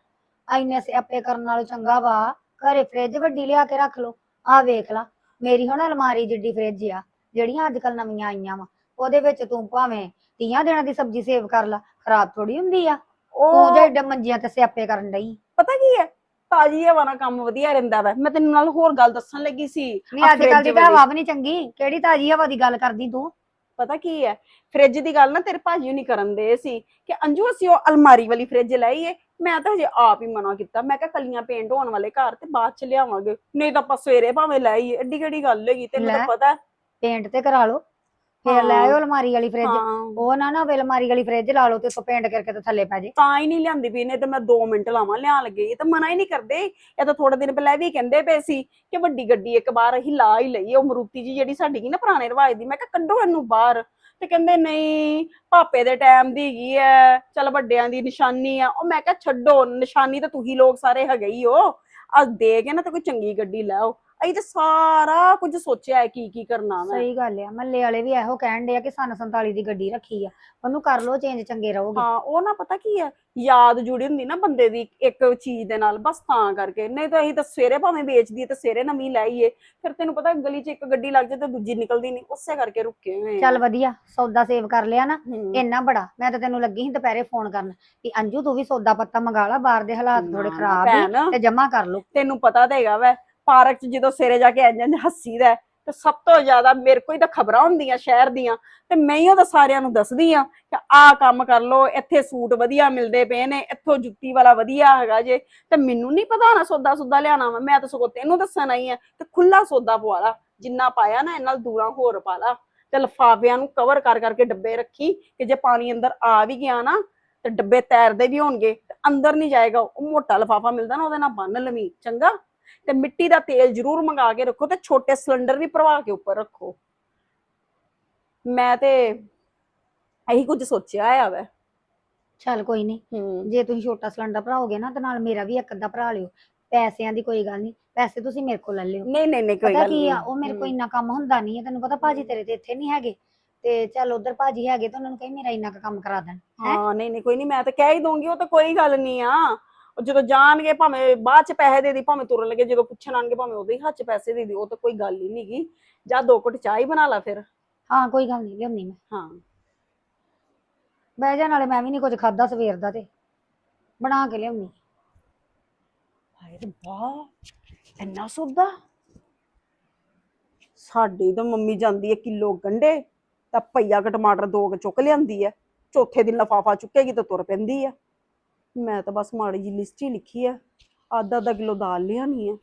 ਐਨੇ ਸਿਆਪੇ ਕਰਨ ਨਾਲੋਂ ਚੰਗਾ ਵਾ। ਘਰੇ ਫ੍ਰਿਜ ਵੱਡੀ ਲਿਆ ਕੇ ਰੱਖ ਲਓ। ਆ ਵੇਖ ਲਾ ਮੇਰੀ ਹੁਣ ਅਲਮਾਰੀ ਜਿੱਡੀ ਫ੍ਰਿਜ ਆ ਜਿਹੜੀਆਂ ਅੱਜ ਕੱਲ ਨਵੀਆਂ ਆਈਆਂ ਵਾ। ਉਹਦੇ ਵਿੱਚ ਤੂੰ ਭਾਵੇਂ 30 ਦਿਨਾਂ ਦੀ ਸਬਜ਼ੀ ਸੇਵ ਕਰ ਲਾ ਖਰਾਬ ਥੋੜੀ ਹੁੰਦੀ ਆ। ਤੂੰ ਉਹ ਜੇ ਏਡਾ ਮੰਜੀਆਂ ਤੇ ਸਿਆਪੇ ਕਰਨ ਡਈ। ਪਤਾ ਕੀ ਹੈ ਤਾਜੀ ਹਵਾ ਨਾਲ ਕੰਮ ਵਧੀਆ ਰਹਿੰਦਾ ਵਾ। ਮੈਂ ਤੈਨੂੰ ਨਾਲ ਹੋਰ ਗੱਲ ਦੱਸਣ ਲੱਗੀ ਸੀ। ਨਹੀਂ ਆਹ ਅੱਜ ਕੱਲ ਦੀ fridge ਤਾਂ ਵਾਲੀ। ਹਵਾ ਵੀ ਨਹੀਂ ਚੰਗੀ। ਕਿਹੜੀ ਤਾਜੀ ਹਵਾ ਦੀ ਗੱਲ ਕਰਦੀ ਤੂੰ? ਪਤਾ ਕੀ ਹੈ? ਫ੍ਰਿਜ ਦੀ ਗੱਲ ਨਾ ਤੇਰੇ ਭਾਜੀ ਨਹੀਂ ਕਰਨ ਦੇ ਸੀ ਕਿ ਅੰਜੂ ਅਸੀਂ ਉਹ ਅਲਮਾਰੀ ਵਾਲੀ ਫ੍ਰਿਜ ਲਾਈਏ ਮੈਂ ਤਾਂ ਹਜੇ ਆਪ ਹੀ ਮਨਾ ਕੀਤਾ। ਮੈਂ ਕਿਹਾ ਕੱਲੀਆਂ ਪੇਂਟ ਹੋਣ ਵਾਲੇ ਘਰ ਤੇ ਬਾਅਦ ਚ ਲਿਆਵਾਂਗੇ। ਨਹੀਂ ਤਾਂ ਆਪਾਂ ਸਵੇਰੇ ਭਾਵੇਂ ਲਾਈਏ। ਐਡੀ ਕਿਹੜੀ ਗੱਲ ਹੈਗੀ? ਤੈਨੂੰ ਤਾਂ ਲੈ। ਪਤਾ ਹੈ। ਪੇਂਟ ਤੇ ਕਰਾ ਲਓ। ਫੇਰ ਲੈ। ਆਇਓ ਅਲਮਾਰੀ ਵਾਲੀ ਫ੍ਰਿਜ। ਹਾਂ। ਉਹ ਨਾ ਨਾ ਹੋਵੇ ਅਲਮਾਰੀ ਵਾਲੀ ਫ੍ਰਿਜ ਲਾ ਲਓ ਤੇ ਉੱਤੋਂ ਪੇਂਟ ਕਰਕੇ ਤੇ ਥੱਲੇ ਪੈ ਜੇ। ਤਾਂ ਹੀ ਨਹੀਂ ਲਿਆਂਦੀ ਵੀ ਇਹਨੇ ਤੇ ਮੈਂ 2 ਮਿੰਟ ਲਾਵਾਂ ਲਿਆਣ ਲੱਗੇ। ਇਹ ਤਾਂ ਮਨਾ ਹੀ ਨਹੀਂ ਕਰਦੇ। ਇਹ ਤਾਂ ਥੋੜੇ ਦਿਨ ਪਹਿਲਾਂ ਇਹ ਵੀ ਕਹਿੰਦੇ ਪਏ ਸੀ ਕਿ ਵੱਡੀ ਗੱਡੀ ਇੱਕ ਵਾਰ ਅਸੀਂ ਲਾ ਹੀ ਲਈਏ। ਉਹ ਮਰੂਤੀ ਜੀ ਜਿਹੜੀ ਸਾਡੀ ਸੀ ਨਾ ਪੁਰਾਣੇ ਰਿਵਾਜ ਦੀ ਮੈਂ ਕਿਹਾ ਕੱਢੋ ਇਹਨੂੰ ਬਾਹਰ। ਤੇ ਕਹਿੰਦੇ ਨਹੀਂ ਪਾਪੇ ਦੇ ਟਾਈਮ ਦੀ ਹੈਗੀ ਐ। ਚਲ ਵੱਡਿਆਂ ਦੀ ਨਿਸ਼ਾਨੀ ਆ। ਉਹ ਮੈਂ ਕਿਹਾ ਛੱਡੋ ਨਿਸ਼ਾਨੀ ਤਾਂ ਤੁਸੀਂ ਲੋਕ ਸਾਰੇ ਹੈਗੇ ਹੀ ਹੋ। ਆ ਦੇ ਕੇ ਨਾ ਤੇ ਕੋਈ ਚੰਗੀ ਗੱਡੀ ਲਾਓ ਅਸੀਂ ਤੇ ਸਾਰਾ ਕੁਝ ਸੋਚਿਆ ਹੈ ਕੀ ਕੀ ਕਰਨਾ ਮੈਂ। ਸਹੀ ਗੱਲ ਆ ਮੱਲੇ ਵਾਲੇ ਵੀ ਇਹੋ ਕਹਿਣ ਦੇ ਆ ਕਿ ਸਨ 47 ਦੀ ਗੱਡੀ ਰੱਖੀ ਆ ਉਹਨੂੰ ਕਰ ਲਓ ਚੇਂਜ ਚੰਗੇ ਰਹੋਗੇ। ਹਾਂ ਉਹ ਨਾ ਪਤਾ ਕੀ ਹੈ ਯਾਦ ਜੁੜੀ ਹੁੰਦੀ ਨਾ ਬੰਦੇ ਦੀ ਇੱਕ ਚੀਜ਼ ਦੇ ਨਾਲ ਬਸ ਤਾਂ ਕਰਕੇ। ਨਹੀਂ ਤਾਂ ਅਸੀਂ ਤਾਂ ਸਵੇਰੇ ਭਾਵੇਂ ਵੇਚਦੀ ਤੇ ਸਵੇਰੇ ਨਵੀਂ ਲਾਈਏ ਫਿਰ ਤੈਨੂੰ ਪਤਾ ਗਲੀ 'ਚ ਇੱਕ ਗੱਡੀ ਲੱਗ ਜਾਏ ਤੇ ਦੂਜੀ ਨਿਕਲਦੀ ਨਹੀਂ ਉਸੇ ਕਰਕੇ ਰੁਕੇ ਹੋਏ ਆ। ਚੱਲ ਵਧੀਆ ਸੌਦਾ ਸੇਵ ਕਰ ਲਿਆ ਨਾ ਹੂੰ। ਇੰਨਾ ਬੜਾ ਮੈਂ ਤਾਂ ਤੈਨੂੰ ਲੱਗੀ ਸੀ ਦੁਪਹਿਰੇ ਫੋਨ ਕਰਨ ਕਿ ਅੰਜੂ ਤੂੰ ਵੀ ਸੌਦਾ ਪੱਤਾ ਮੰਗਾ ਲਾ ਬਾਹਰ ਦੇ ਹਾਲਾਤ ਥੋੜੇ ਨਾ, ਖਰਾਬ ਹੀ ਭੈਣ। ਤੇ ਜਮਾ ਕਰ ਲਓ। ਤੈਨੂੰ ਪਤਾ ਤਾਂ ਹੈਗਾ ਵੈ ਪਾਰਕ 'ਚ ਜਦੋਂ ਸਵੇਰੇ ਜਾ ਕੇ ਇੰਜ ਇੰਜ ਹੱਸੀਦਾ ਹੈ, ਤੇ ਸਭ ਤੋਂ ਜ਼ਿਆਦਾ ਮੇਰੇ ਕੋਈ ਤਾਂ ਖਬਰਾਂ ਹੁੰਦੀਆਂ ਸ਼ਹਿਰ ਦੀਆਂ। ਤੇ ਮੈਂ ਹੀ ਉਹ ਤਾਂ ਸਾਰਿਆਂ ਨੂੰ ਦੱਸਦੀ ਆ ਕਿ ਆਹ ਕੰਮ ਕਰ ਲੋ ਇੱਥੇ ਸੂਟ ਵਧੀਆ ਮਿਲਦੇ ਪਏ ਨੇ ਇੱਥੋਂ ਜੁੱਤੀ ਵਾਲਾ ਵਧੀਆ ਹੈਗਾ ਜੇ। ਤੇ ਮੈਨੂੰ ਨਹੀਂ ਪਤਾ ਨਾ ਸੌਦਾ ਸੁੱਦਾ ਲਿਆਣਾ ਵਾ ਮੈਂ ਤਾਂ ਸਗੋਂ ਤੈਨੂੰ ਦੱਸਣ ਆਈ ਆ ਤੇ ਖੁੱਲਾ ਸੌਦਾ ਪਵਾ ਲਾ ਜਿੰਨਾ ਪਾਇਆ ਨਾ ਇਹਨਾਂ ਨਾਲ ਦੂਰਾਂ ਹੋਰ ਪਾ ਲਾ। ਤੇ ਲਫਾਫਿਆਂ ਨੂੰ ਕਵਰ ਕਰ ਕਰਕੇ ਡੱਬੇ ਰੱਖੀ ਕਿ ਜੇ ਪਾਣੀ ਅੰਦਰ ਆ ਵੀ ਗਿਆ ਨਾ ਤੇ ਡੱਬੇ ਤੈਰਦੇ ਵੀ ਹੋਣਗੇ ਤੇ ਅੰਦਰ ਨਹੀਂ ਜਾਏਗਾ ਉਹ ਮੋਟਾ ਲਫਾਫਾ ਮਿਲਦਾ ਨਾ ਉਹਦੇ ਨਾਲ ਬੰਨ ਲਵੀ ਚੰਗਾ? ਤੇ ਮਿੱਟੀ ਦਾ ਤੇਲ ਜ਼ਰੂਰ ਮੰਗਾ ਕੇ ਰੱਖੋ ਤੇ ਛੋਟੇ ਸਿਲੰਡਰ ਵੀ ਭਰਵਾ ਕੇ ਉੱਪਰ ਰੱਖੋ। ਮੈਂ ਤੇ ਇਹੀ ਕੁਝ ਸੋਚਿਆ ਆ ਵੈ। ਚੱਲ ਕੋਈ ਨਹੀਂ ਜੇ ਤੁਸੀਂ ਛੋਟਾ ਸਿਲੰਡਰ ਭਰਾਓਗੇ ਨਾ ਤੇ ਨਾਲ ਮੇਰਾ ਵੀ ਇੱਕ ਅੱਧਾ ਭਰਾ ਲਿਓ ਪੈਸਿਆਂ ਦੀ ਕੋਈ ਗੱਲ ਨਹੀਂ ਪੈਸੇ ਤੁਸੀਂ ਮੇਰੇ ਕੋਲ ਲੈ ਲਿਓ। ਨਹੀਂ ਨਹੀਂ ਨਹੀਂ ਕੋਈ ਪਤਾ ਗੱਲ ਕੀ ਨਹੀਂ ਆ ਉਹ ਮੇਰੇ ਕੋਲ ਇੰਨਾ ਕੰਮ ਹੁੰਦਾ ਨਹੀਂ ਹੈ ਤੈਨੂੰ ਪਤਾ ਭਾਜੀ ਤੇਰੇ ਤੇ ਇੱਥੇ ਨਹੀਂ ਹੈਗੇ ਤੇ ਚੱਲ ਉਧਰ ਭਾਜੀ ਹੈਗੇ ਤਾਂ ਉਹਨਾਂ ਨੂੰ ਕਹੀ ਮੇਰਾ ਇੰਨਾ ਕੁ ਕੰਮ ਕਰਾ ਦੇਣ? ਹਾਂ? ਨਹੀਂ ਨਹੀਂ ਕੋਈ ਨਹੀਂ ਮੈਂ ਤਾਂ ਕਹਿ ਹੀ ਦੂੰਗੀ ਉਹ ਤਾਂ ਕੋਈ ਗੱਲ ਨਹੀਂ ਆ। ਉਹ ਜਦੋਂ ਜਾਣਗੇ ਭਾਵੇਂ ਬਾਅਦ ਚ ਪੈਸੇ ਦੇ ਦੀ ਭਾਵੇਂ ਤੁਰਨ ਲੱਗੇ ਜਦੋਂ ਪੁੱਛਣ ਆਣਗੇ ਭਾਵੇਂ ਉਹਦੇ ਹੀ ਹੱਥ ਚ ਪੈਸੇ ਦੇ ਦੀ ਉਹ ਤਾਂ ਕੋਈ ਗੱਲ ਹੀ ਨਹੀਂਗੀ ਜਾਂ ਦੋ ਘੁੱਟ ਚਾਹ ਹੀ ਬਣਾ ਲਾ ਫਿਰ। ਹਾਂ ਕੋਈ ਗੱਲ ਨਹੀਂ ਲਿਆਉਣੀ ਮੈਂ। ਹਾਂ। ਬਹਿ ਜਾ ਨਾਲੇ ਮੈਂ ਵੀ ਨਹੀਂ ਕੁਝ ਖਾਦਾ ਸਵੇਰ ਦਾ ਤੇ। ਬਣਾ ਕੇ ਲਿਆਉਣੀ। ਹਾਏ ਰੱਬਾ ਇੰਨਾ ਸੌਦਾ? ਸਾਡੀ ਤਾਂ ਮੰਮੀ ਜਾਂਦੀ ਹੈ ਕਿਲੋ ਗੰਡੇ ਤਾਂ ਪਈਆ ਕ ਟਮਾਟਰ ਦੋ ਕ ਚੁੱਕ ਲਿਆਂਦੀ ਹੈ। ਚੌਥੇ ਦਿਨ ਲਫਾਫਾ ਚੁੱਕੇਗੀ ਤਾਂ ਤੁਰ ਪੈਂਦੀ ਹੈ ਮੈਂ ਤਾਂ ਬਸ ਮਾੜੀ ਜੀ ਲਿਸਟ ਹੀ ਲਿਖੀ ਹੈ ਅੱਧਾ ਅੱਧਾ ਕਿਲੋ ਦਾਲ ਲਿਆਣੀ ਹੈ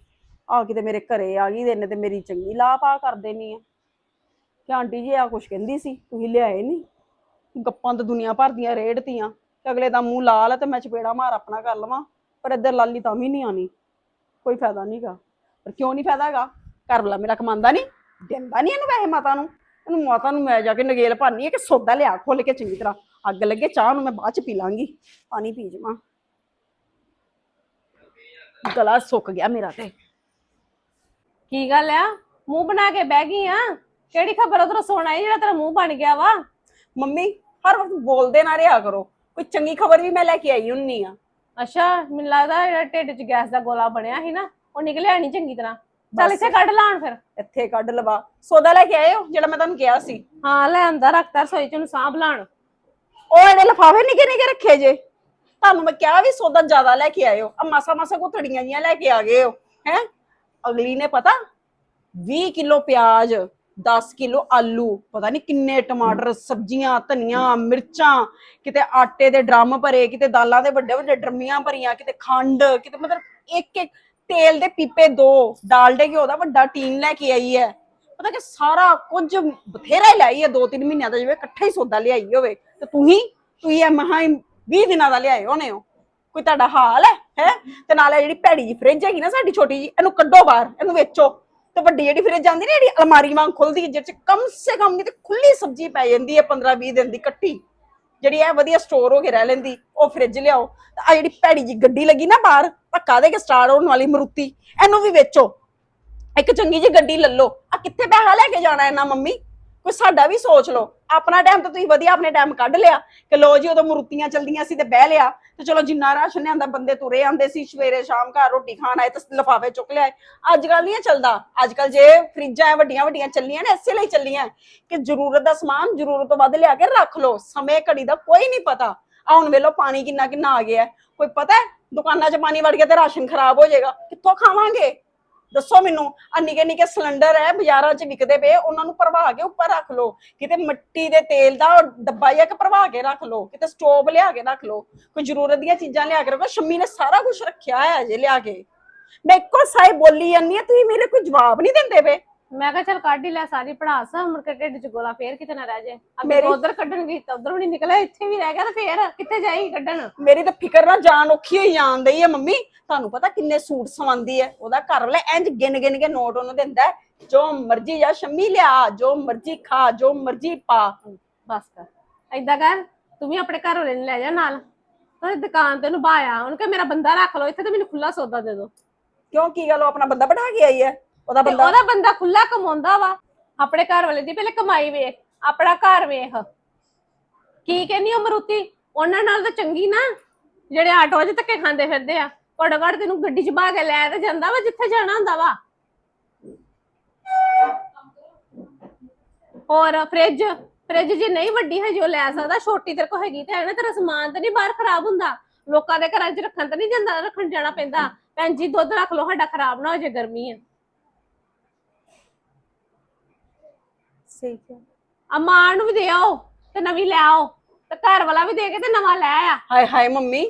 ਆ ਕੇ ਤੇ ਮੇਰੇ ਘਰੇ ਆ ਗਈ ਤੇ ਇਹਨੇ ਤੇ ਮੇਰੀ ਚੰਗੀ ਲਾਹ ਪਾ ਕਰ ਦੇਣੀ ਹੈ ਕਿ ਆਂਟੀ ਜੀ ਆ ਕੁਛ ਕਹਿੰਦੀ ਸੀ, ਤੁਸੀਂ ਲਿਆਏ ਨਹੀਂ ਗੱਪਾਂ ਤਾਂ ਦੁਨੀਆ ਭਰ ਦੀਆਂ ਰੇੜਤੀਆਂ। ਤੇ ਅਗਲੇ ਦਾ ਮੂੰਹ ਲਾਲ ਹੈ ਤੇ ਮੈਂ ਚਪੇੜਾ ਮਾਰ ਆਪਣਾ ਕਰ ਲਵਾਂ। ਪਰ ਇੱਧਰ ਲਾਲੀ ਤਾਂ ਵੀ ਨਹੀਂ ਆਣੀ ਕੋਈ ਫਾਇਦਾ ਨਹੀਂਗਾ ਪਰ ਕਿਉਂ ਨਹੀਂ ਫਾਇਦਾ ਹੈਗਾ ਘਰ ਵਾਲਾ ਮੇਰਾ ਕਮਾਉਂਦਾ ਨਹੀਂ ਦਿੰਦਾ ਨਹੀਂ ਇਹਨੂੰ ਪੈਸੇ ਮਾਤਾ ਨੂੰ। ਇਹਨੂੰ ਮਾਤਾ ਨੂੰ ਮੈਂ ਜਾ ਕੇ ਨਗੇਲ ਭਰਨੀ ਹੈ ਕਿ ਸੌਦਾ ਲਿਆ ਖੋਲ ਕੇ ਚੰਗੀ ਤਰ੍ਹਾਂ। ਅੱਗ ਲੱਗੇ ਚਾਹ ਨੂੰ ਮੈਂ ਬਾਅਦ ਚ ਪੀ ਲਾਂਗੀ। ਪਾਣੀ ਪੀ ਜਾਵਾਂ। ਗਲਾ ਸੁੱਕ ਗਿਆ ਮੇਰਾ ਤੇ। ਕੀ ਗੱਲ ਆ? ਮੂੰਹ ਬਣਾ ਕੇ ਬਹਿ ਗਈ ਆ? ਕਿਹੜੀ ਖਬਰ ਉਧਰੋਂ ਸੁਣ ਜਿਹੜਾ ਤੇਰਾ ਮੂੰਹ ਬਣ ਗਿਆ ਵਾ? ਮੰਮੀ ਹਰ ਵਕਤ ਬੋਲਦੇ ਨਾ ਰਿਹਾ ਕਰੋ। ਕੋਈ ਚੰਗੀ ਖਬਰ ਵੀ ਮੈਂ ਲੈ ਕੇ ਆਈ ਹੁੰਨੀ ਆ। ਅੱਛਾ ਮੈਨੂੰ ਲੱਗਦਾ ਜਿਹੜਾ ਢਿੱਡ 'ਚ ਗੈਸ ਦਾ ਗੋਲਾ ਬਣਿਆ ਸੀ ਨਾ ਉਹ ਨਿਕਲਿਆ ਨਹੀਂ ਚੰਗੀ ਤਰ੍ਹਾਂ। ਚੱਲ। ਇੱਥੇ ਕੱਢ ਲਾਣ ਫਿਰ। ਇੱਥੇ ਕੱਢ ਲਵਾ। ਸੌਦਾ ਲੈ ਕੇ ਆਏ ਹੋ ਜਿਹੜਾ ਮੈਂ ਤੁਹਾਨੂੰ ਕਿਹਾ ਸੀ। ਹਾਂ ਲੈ ਅੰਦਰ ਰੱਖਤਾ ਰਸੋਈ 'ਚ ਨੂੰ ਸਾਂਭ ਲਾਣ ਉਹ ਇਹਦੇ ਲਫਾਫੇ ਨਿੱਕੇ ਨਿੱਕੇ ਰੱਖੇ ਜੇ। ਤੁਹਾਨੂੰ ਮੈਂ ਕਿਹਾ ਵੀ ਸੌਦਾ ਜ਼ਿਆਦਾ ਲੈ ਕੇ ਆਇਓ। ਆ ਮਾਸਾ ਮਾਸਾ ਕੋ ਜੀਆਂ ਲੈ ਕੇ ਆ ਗਏ ਹੋ ਹੈ? ਅਗਲੀ ਨੇ ਪਤਾ 20 ਕਿਲੋ ਪਿਆਜ਼ 10 ਕਿਲੋ ਆਲੂ, ਪਤਾ ਨਹੀਂ ਕਿੰਨੇ ਟਮਾਟਰ, ਸਬਜ਼ੀਆਂ, ਧਨੀਆਂ, ਮਿਰਚਾਂ, ਕਿਤੇ ਆਟੇ ਦੇ ਡਰਮ ਭਰੇ, ਕਿਤੇ ਦਾਲਾਂ ਦੇ ਵੱਡੇ ਵੱਡੇ ਡਰਮੀਆਂ ਭਰੀਆਂ, ਕਿਤੇ ਖੰਡ, ਕਿਤੇ ਮਤਲਬ ਇੱਕ ਇੱਕ ਤੇਲ ਦੇ ਪੀਪੇ ਦੋ ਡਾਲਡੇ ਘਿਓ ਦਾ ਵੱਡਾ ਟੀਨ ਲੈ ਕੇ ਆਈ ਹੈ। ਪਤਾ ਕਿ ਸਾਰਾ ਕੁਝ ਬਥੇਰਾ ਹੀ ਲਾਈ ਹੈ, ਦੋ ਤਿੰਨ ਮਹੀਨਿਆਂ ਦਾ ਜਿਵੇਂ ਇਕੱਠਾ ਹੀ ਸੌਦਾ ਲਿਆਈ ਹੋਵੇ। ਤੇ ਤੁਸੀਂ ਤੁਸੀਂ ਇਹ ਮਹਾ 20 ਦਿਨਾਂ ਦਾ ਲਿਆਏ ਹੋਣੇ ਹੋ। ਕੋਈ ਤੁਹਾਡਾ ਹਾਲ ਹੈ ਹੈ? ਤੇ ਨਾਲ ਇਹ ਜਿਹੜੀ ਭੈੜੀ ਜੀ ਫ੍ਰਿਜ ਹੈਗੀ ਨਾ ਸਾਡੀ ਛੋਟੀ ਜੀ ਇਹਨੂੰ ਕੱਢੋ ਬਾਹਰ, ਇਹਨੂੰ ਵੇਚੋ। ਤੇ ਵੱਡੀ ਜਿਹੜੀ ਫ੍ਰਿਜ ਆਉਂਦੀ ਨਾ ਜਿਹੜੀ ਅਲਮਾਰੀ ਵਾਂਗ ਖੁੱਲਦੀ ਹੈ ਜਿਹਦੇ ਚ ਕਮ ਸੇ ਕਮ ਨਹੀਂ ਤੇ ਖੁੱਲੀ ਸਬਜ਼ੀ ਪੈ ਜਾਂਦੀ ਹੈ 15 20 ਦਿਨ ਦੀ ਇਕੱਠੀ। ਜਿਹੜੀ ਇਹ ਵਧੀਆ ਸਟੋਰ ਹੋ ਕੇ ਰਹਿ ਲੈਂਦੀ, ਉਹ ਫ੍ਰਿਜ ਲਿਆਓ। ਤੇ ਆ ਜਿਹੜੀ ਭੈੜੀ ਜੀ ਗੱਡੀ ਲੱਗੀ ਨਾ ਬਾਹਰ ਧੱਕਾ ਦੇ ਕੇ ਸਟਾਰਟ ਹੋਣ ਵਾਲੀ ਮਰੂਤੀ, ਇਹਨੂੰ ਵੀ ਵੇਚੋ। ਇੱਕ ਚੰਗੀ ਜੀ ਗੱਡੀ ਲੈ ਲਓ। ਆ ਕਿੱਥੇ ਪੈਸਾ ਲੈ ਕੇ ਜਾਣਾ ਇਹਨਾਂ ਮੰਮੀ? ਕੋਈ ਸਾਡਾ ਵੀ ਸੋਚ ਲਓ। ਆਪਣਾ ਟਾਈਮ ਤਾਂ ਤੁਸੀਂ ਵਧੀਆ ਆਪਣੇ ਟਾਈਮ ਕੱਢ ਲਿਆ। ਕਿ ਲੋ ਜੀ, ਉਦੋਂ ਮਰੂਤੀਆਂ ਚਲਦੀਆਂ ਸੀ ਤੇ ਬਹਿ ਲਿਆ। ਤੇ ਚਲੋ ਜਿੰਨਾ ਰਾਸ਼ਨ ਲਿਆਂਦਾ ਬੰਦੇ ਤੁਰੇ ਆਂਦੇ ਸੀ ਸਵੇਰੇ ਸ਼ਾਮ ਘਰ ਰੋਟੀ ਖਾਣ ਆਏ ਤੇ ਲਫਾਫੇ ਚੁੱਕ ਲਿਆਏ। ਅੱਜ ਕੱਲ ਨਹੀਂ ਇਹ ਚੱਲਦਾ। ਅੱਜ ਕੱਲ ਜੇ ਫਰਿੱਜਾਂ ਐ ਵੱਡੀਆਂ ਵੱਡੀਆਂ ਚੱਲੀਆਂ ਨੇ, ਇਸੇ ਲਈ ਚੱਲੀਆਂ। ਕਿ ਜ਼ਰੂਰਤ ਦਾ ਸਮਾਨ ਜ਼ਰੂਰਤ ਤੋਂ ਵੱਧ ਲਿਆ ਕੇ ਰੱਖ ਲਓ। ਸਮੇਂ ਘੜੀ ਦਾ ਕੋਈ ਨਹੀਂ ਪਤਾ। ਆ ਹੁਣ ਵੇਲੋ ਪਾਣੀ ਕਿੰਨਾ ਕਿੰਨਾ ਆ ਗਿਆ। ਕੋਈ ਪਤਾ ਦੁਕਾਨਾਂ 'ਚ ਪਾਣੀ ਵੜ ਗਿਆ ਤੇ ਰਾਸ਼ਨ ਖਰਾਬ ਹੋ ਜਾਏਗਾ। ਕਿੱਥੋਂ ਖਾਵਾਂਗੇ? ਦੱਸੋ ਮੈਨੂੰ ਆ ਨਿੱਕੇ ਨਿੱਕੇ ਸਿਲੰਡਰ ਹੈ ਬਾਜ਼ਾਰਾਂ 'ਚ ਵਿਕਦੇ ਪਏ, ਉਹਨਾਂ ਨੂੰ ਭਰਵਾ ਕੇ ਉੱਪਰ ਰੱਖ ਲਓ। ਕਿਤੇ ਮਿੱਟੀ ਦੇ ਤੇਲ ਦਾ ਡੱਬਾ ਜਾਂ ਕਿ ਭਰਵਾ ਕੇ ਰੱਖ ਲਓ, ਕਿਤੇ ਸਟੋਵ ਲਿਆ ਕੇ ਰੱਖ ਲਓ, ਕੋਈ ਜ਼ਰੂਰਤ ਦੀਆਂ ਚੀਜ਼ਾਂ ਲਿਆ ਕੇ ਰੱਖੋ, ਸ਼ੰਮੀ ਨੇ ਸਾਰਾ ਕੁਝ ਰੱਖਿਆ ਹੈ ਜੇ ਲਿਆ ਕੇ। ਮੈਂ ਇੱਕੋ ਸਾਈ ਬੋਲੀ ਜਾਂਦੀ ਆ, ਤੁਸੀਂ ਮੇਰੇ ਕੋਈ ਜਵਾਬ ਨਹੀਂ ਦਿੰਦੇ ਪਏ। ਮੈਂ ਕਿਹਾ ਚੱਲ ਕੱਢ ਹੀ ਲੈ ਸਾਰੀ ਪੜਾਸ ਮੁੜ ਕੇ ਢਿੱਡ 'ਚ ਗੋਲਾ ਫੇਰ ਕਿਤੇ ਨਾ ਰਹਿ ਜਾਏ। ਅੱਗੇ ਮੇਰੀ- ਉਧਰ ਕੱਢਣ ਗਈ ਤਾਂ ਉਧਰ ਵੀ ਨਹੀਂ ਨਿਕਲਿਆ ਇੱਥੇ ਵੀ ਰਹਿ ਗਿਆ ਤੇ ਫੇਰ ਕਿੱਥੇ ਜਾਏਗੀ ਕੱਢਣ? ਮੇਰੀ ਤਾਂ ਫਿਕਰ ਨਾ ਜਾਨ ਔਖੀ ਹੋਈ ਜਾਂਦੀ ਹੈ ਮੰਮੀ। ਤੁਹਾਨੂੰ ਪਤਾ ਕਿੰਨੇ ਸੂਟ ਸਵਾਉਂਦੀ ਹੈ ਉਹਦਾ ਘਰ ਵਾਲਾ ਇੰਜ ਗਿਣ ਗਿਣ ਕੇ ਨੋਟ ਉਹਨੂੰ ਦਿੰਦਾ ਹੈ, ਜੋ ਮਰਜ਼ੀ ਜਾ ਸ਼ੰਮੀ ਲਿਆ ਜੋ ਮਰਜ਼ੀ ਖਾ ਜੋ ਮਰਜ਼ੀ ਪਾ। ਬਸ ਕਰ ਏਦਾਂ ਕਰ ਤੂੰ ਵੀ ਆਪਣੇ ਘਰ ਵਾਲੇ ਨੂੰ ਲੈ ਜਾ ਨਾਲ। ਉਹਦੀ ਦੁਕਾਨ ਤੇ ਉਹਨੂੰ ਬਾਇਆ ਉਹਨੂੰ ਕਹ ਮੇਰਾ ਬੰਦਾ ਰੱਖ ਲਓ ਇੱਥੇ ਤੇ ਮੈਨੂੰ ਖੁੱਲਾ ਸੌਦਾ ਦੇ ਦਿਓ। ਕਿਉਂ ਕੀ ਗੱਲ ਉਹ ਆਪਣਾ ਬੰਦਾ ਬਿਠਾ ਕੇ ਆਈ ਹੈ ਉਹਦਾ ਤੇ ਬੰਦਾ ਉਹਦਾ ਬੰਦਾ ਖੁੱਲਾ ਕਮਾਉਂਦਾ ਵਾ ਆਪਣੇ ਘਰ ਵਾਲੇ ਦੀ ਪਹਿਲੇ ਕਮਾਈ ਵੇਖ ਆਪਣਾ ਘਰ ਵੇਖ। ਕੀ ਕਹਿੰਦੀ ਉਹ ਮਰੂਤੀ? ਉਹਨਾਂ ਨਾਲ ਤਾਂ ਚੰਗੀ ਨਾ ਜਿਹੜੇ ਆਟੋ 'ਚ ਧੱਕੇ ਖਾਂਦੇ ਫਿਰਦੇ ਆ ਘੱਟੋ ਘੱਟ ਤੈਨੂੰ ਗੱਡੀ 'ਚ ਬਾ ਕੇ ਲੈ ਤੇ ਜਾਂਦਾ ਵਾ ਜਿੱਥੇ ਜਾਣਾ ਹੁੰਦਾ ਵਾ। ਹੋਰ ਫ੍ਰਿਜ? ਫ੍ਰਿਜ ਜੇ ਨਹੀਂ ਵੱਡੀ ਹੈ ਜੋ ਲੈ ਸਕਦਾ ਛੋਟੀ ਤੇਰੇ ਕੋਲ ਹੈਗੀ ਤੇ ਹੈ ਨਾ ਤੇਰਾ ਸਮਾਨ ਤਾਂ ਨਹੀਂ ਬਾਹਰ ਖਰਾਬ ਹੁੰਦਾ। ਲੋਕਾਂ ਦੇ ਘਰਾਂ 'ਚ ਰੱਖਣ ਤਾਂ ਨਹੀਂ ਜਾਂਦਾ ਰੱਖਣ ਜਾਣਾ ਪੈਂਦਾ। ਭੈਣ ਜੀ ਦੁੱਧ ਰੱਖ ਲਓ ਸਾਡਾ ਖਰਾਬ ਨਾ ਹੋ ਜੇ ਗਰਮੀ ਹੈ ਸਹੀ ਹੈ ਆ ਮਾਂ ਨੂੰ ਵੀ ਦੇ ਆਓ ਤੇ ਨਵੀਂ ਲੈ ਆਓ। ਤੇ ਘਰ ਵਾਲਾ ਵੀ ਦੇ ਕੇ ਤੇ ਨਵਾਂ ਲੈ ਆ। ਹਾਏ ਹਾਏ ਮੰਮੀ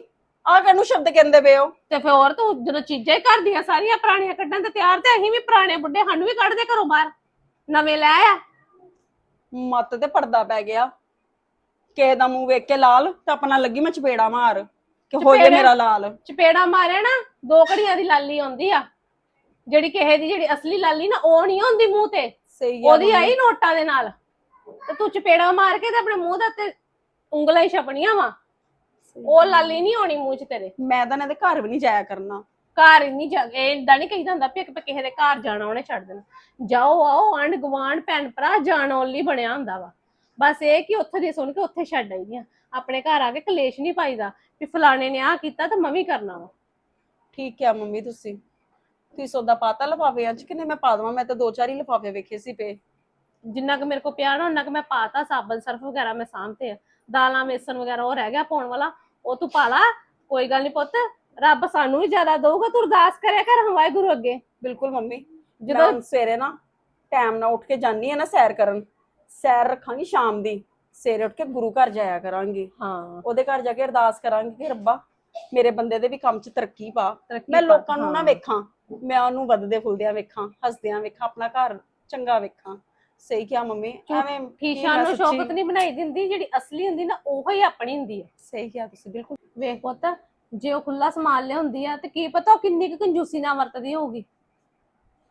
ਆ ਕਿਹਨੂੰ ਸ਼ਬਦ ਕਹਿੰਦੇ ਪਏ ਹੋ? ਤੇ ਫਿਰ ਹੋਰ ਤੂੰ ਜਦੋਂ ਚੀਜ਼ਾਂ ਹੀ ਘਰ ਦੀਆਂ ਸਾਰੀਆਂ ਪੁਰਾਣੀਆਂ ਕੱਢਣ ਤੇ ਤਿਆਰ ਤੇ ਅਸੀਂ ਵੀ ਪੁਰਾਣੇ ਬੁੱਢੇ ਸਾਨੂੰ ਵੀ ਕੱਢ ਦੇ ਘਰੋਂ ਬਾਹਰ। ਨਵੇਂ ਲੈ ਆ। ਮੱਤ ਤੇ ਪਰਦਾ ਪੈ ਗਿਆ। ਕਿਸੇ ਦਾ ਮੂੰਹ ਵੇਖ ਕੇ ਲਾਲ ਤਾਂ ਆਪਣਾ ਲੱਗੀ ਮੈਂ ਚਪੇੜਾ ਮਾਰ ਕਿ ਹੋ ਜੇ ਚਪੇੜਾ? ਮੇਰਾ ਲਾਲ। ਚਪੇੜਾ ਮਾਰਿਆ ਨਾ ਦੋ ਘੜੀਆਂ ਦੀ ਲਾਲੀ ਆਉਂਦੀ ਆ। ਜਿਹੜੀ ਕਿਸੇ ਦੀ ਜਿਹੜੀ ਅਸਲੀ ਲਾਲੀ ਨਾ ਉਹ ਨਹੀਂ ਆਉਂਦੀ ਮੂੰਹ ਤੇ। ਸਹੀ ਹੈ ਉਹਦੀ ਆਈ ਨੋਟਾਂ ਦੇ ਨਾਲ। ਤੇ ਤੂੰ ਚਪੇੜਾ ਮਾਰ ਕੇ ਤੇ ਆਪਣੇ ਮੂੰਹ ਦੇ ਉੱਤੇ ਉਂਗਲਾਂ ਹੀ ਛਪਣੀਆਂ ਵਾ। ਉਹ ਲਾਲੀ ਨਹੀਂ ਆਉਣੀ ਮੂੰਹ 'ਚ ਤੇਰੇ। ਮੈਂ ਤਾਂ ਇਹਨਾਂ ਦੇ ਘਰ ਵੀ ਨਹੀਂ ਜਾਇਆ ਕਰਨਾ। ਘਰ ਇੰਨੀ ਜਗ੍ਹਾ ਏਦਾਂ ਨਹੀਂ ਕਹੀਦਾ ਹੁੰਦਾ ਵੀ ਇੱਕ ਪੇ ਕਿਸੇ ਦੇ ਘਰ ਜਾਣਾ ਉਹਨੇ ਛੱਡ ਦੇਣਾ। ਜਾਓ ਆਓ ਆਂਢ ਗੁਆਂਢ ਭੈਣ ਭਰਾ ਜਾਣ ਓਨਲੀ ਬਣਿਆ ਹੁੰਦਾ ਵਾ। ਬਸ ਇਹ ਕਿ ਉੱਥੇ ਦੀ ਸੁਣ ਕੇ ਉੱਥੇ ਛੱਡ ਆਈਆਂ ਆਪਣੇ ਘਰ ਆ ਕੇ ਕਲੇਸ਼ ਨਹੀਂ ਪਾਈਦਾ ਵੀ ਫਲਾਣੇ ਨੇ ਆਹ ਕੀਤਾ ਤਾਂ ਮੈਂ ਵੀ ਕਰਨਾ ਵਾ। ਠੀਕ ਕਿਹਾ ਮੰਮੀ ਤੁਸੀਂ। ਤੁਸੀਂ ਸੌਦਾ ਪਾਤਾ ਲਫਾਫਿਆਂ ਚ ਕਿੰਨੇ ਮੈਂ ਪਾ ਦੇਵਾਂ? ਮੈਂ ਤਾਂ ਦੋ ਚਾਰ ਹੀ ਲਫਾਫੇ ਵੇਖੇ ਸੀ ਪਏ। ਜਿੰਨਾ ਕੁ ਮੇਰੇ ਕੋ ਪਿਆ ਨਾ ਉਹਨਾਂ ਕੁ ਮੈਂ ਪਾਤਾ ਸਾਬਣ ਸਰਫ ਵਗੈਰਾ ਮੈਂ ਸਾਂਭਤੇ ਆ। ਦਾਲਾਂ ਵੇਸਣ ਵਗੈਰਾ ਉਹ ਰਹਿ ਗਿਆ ਪਾਉਣ ਵਾਲਾ। ਉਹ ਤੂੰ ਪਾ ਲਾ। ਕੋਈ ਗੱਲ ਨਹੀਂ ਪੁੱਤ ਰੱਬ ਸਾਨੂੰ ਵੀ ਜ਼ਿਆਦਾ ਦਊਗਾ ਤੂੰ ਅਰਦਾਸ ਕਰਿਆ ਕਰ ਵਾਹਿਗੁਰੂ ਅੱਗੇ। ਬਿਲਕੁਲ ਮੰਮੀ। ਜਦੋਂ- ਸਵੇਰੇ ਨਾ ਟਾਈਮ ਨਾਲ ਉੱਠ ਕੇ ਜਾਨੀ ਆ ਨਾ ਸੈਰ ਕਰਨ ਸੈਰ ਰੱਖਾਂਗੀ ਸ਼ਾਮ ਦੀ। ਸਵੇਰੇ ਉੱਠ ਕੇ ਗੁਰੂ ਘਰ ਜਾਇਆ ਕਰਾਂਗੀ। ਹਾਂ। ਉਹਦੇ ਘਰ ਜਾ ਕੇ ਅਰਦਾਸ ਕਰਾਂਗੀ ਕਿ ਰੱਬਾ ਮੇਰੇ ਬੰਦੇ ਦੇ ਵੀ ਕੰਮ 'ਚ ਤਰੱਕੀ ਪਾ। ਤਰੱਕੀ ਮੈਂ ਪਾ, ਲੋਕਾਂ ਨੂੰ ਨਾ ਹਾਂ। ਵੇਖਾਂ ਮੈਂ ਉਹਨੂੰ ਵੱਧਦੇ ਫੁੱਲਦਿਆਂ ਵੇਖਾਂ ਹੱਸਦਿਆਂ ਵੇਖਾਂ ਆਪਣਾ ਘਰ ਚੰਗਾ ਵੇਖਾਂ। ਸਹੀ ਕਿਹਾ ਮੰਮੀ ਐਵੇਂ ਕੀ ਫੀਸ਼ਾਂ ਮੈਂ ਨੂੰ ਸੱਚੀ- ਸ਼ੌਕਤ ਨਹੀਂ ਬਣਾਈ ਦਿੰਦੀ ਜਿਹੜੀ ਅਸਲੀ ਹੁੰਦੀ ਨਾ ਉਹ ਹੀ ਆਪਣੀ ਹੁੰਦੀ ਹੈ ਸਹੀ ਕਿਹਾ ਤੁਸੀਂ ਬਿਲਕੁਲ। ਵੇਖ ਪੁੱਤ ਜੇ ਉਹ ਖੁੱਲਾ ਸਮਾਨ ਲਿਆਉਂਦੀ ਆ ਤੇ ਕੀ ਪਤਾ ਉਹ ਕਿੰਨੀ ਕੁ ਕੰਜੂਸੀ ਨਾਲ ਵਰਤਦੀ ਹੋਊਗੀ।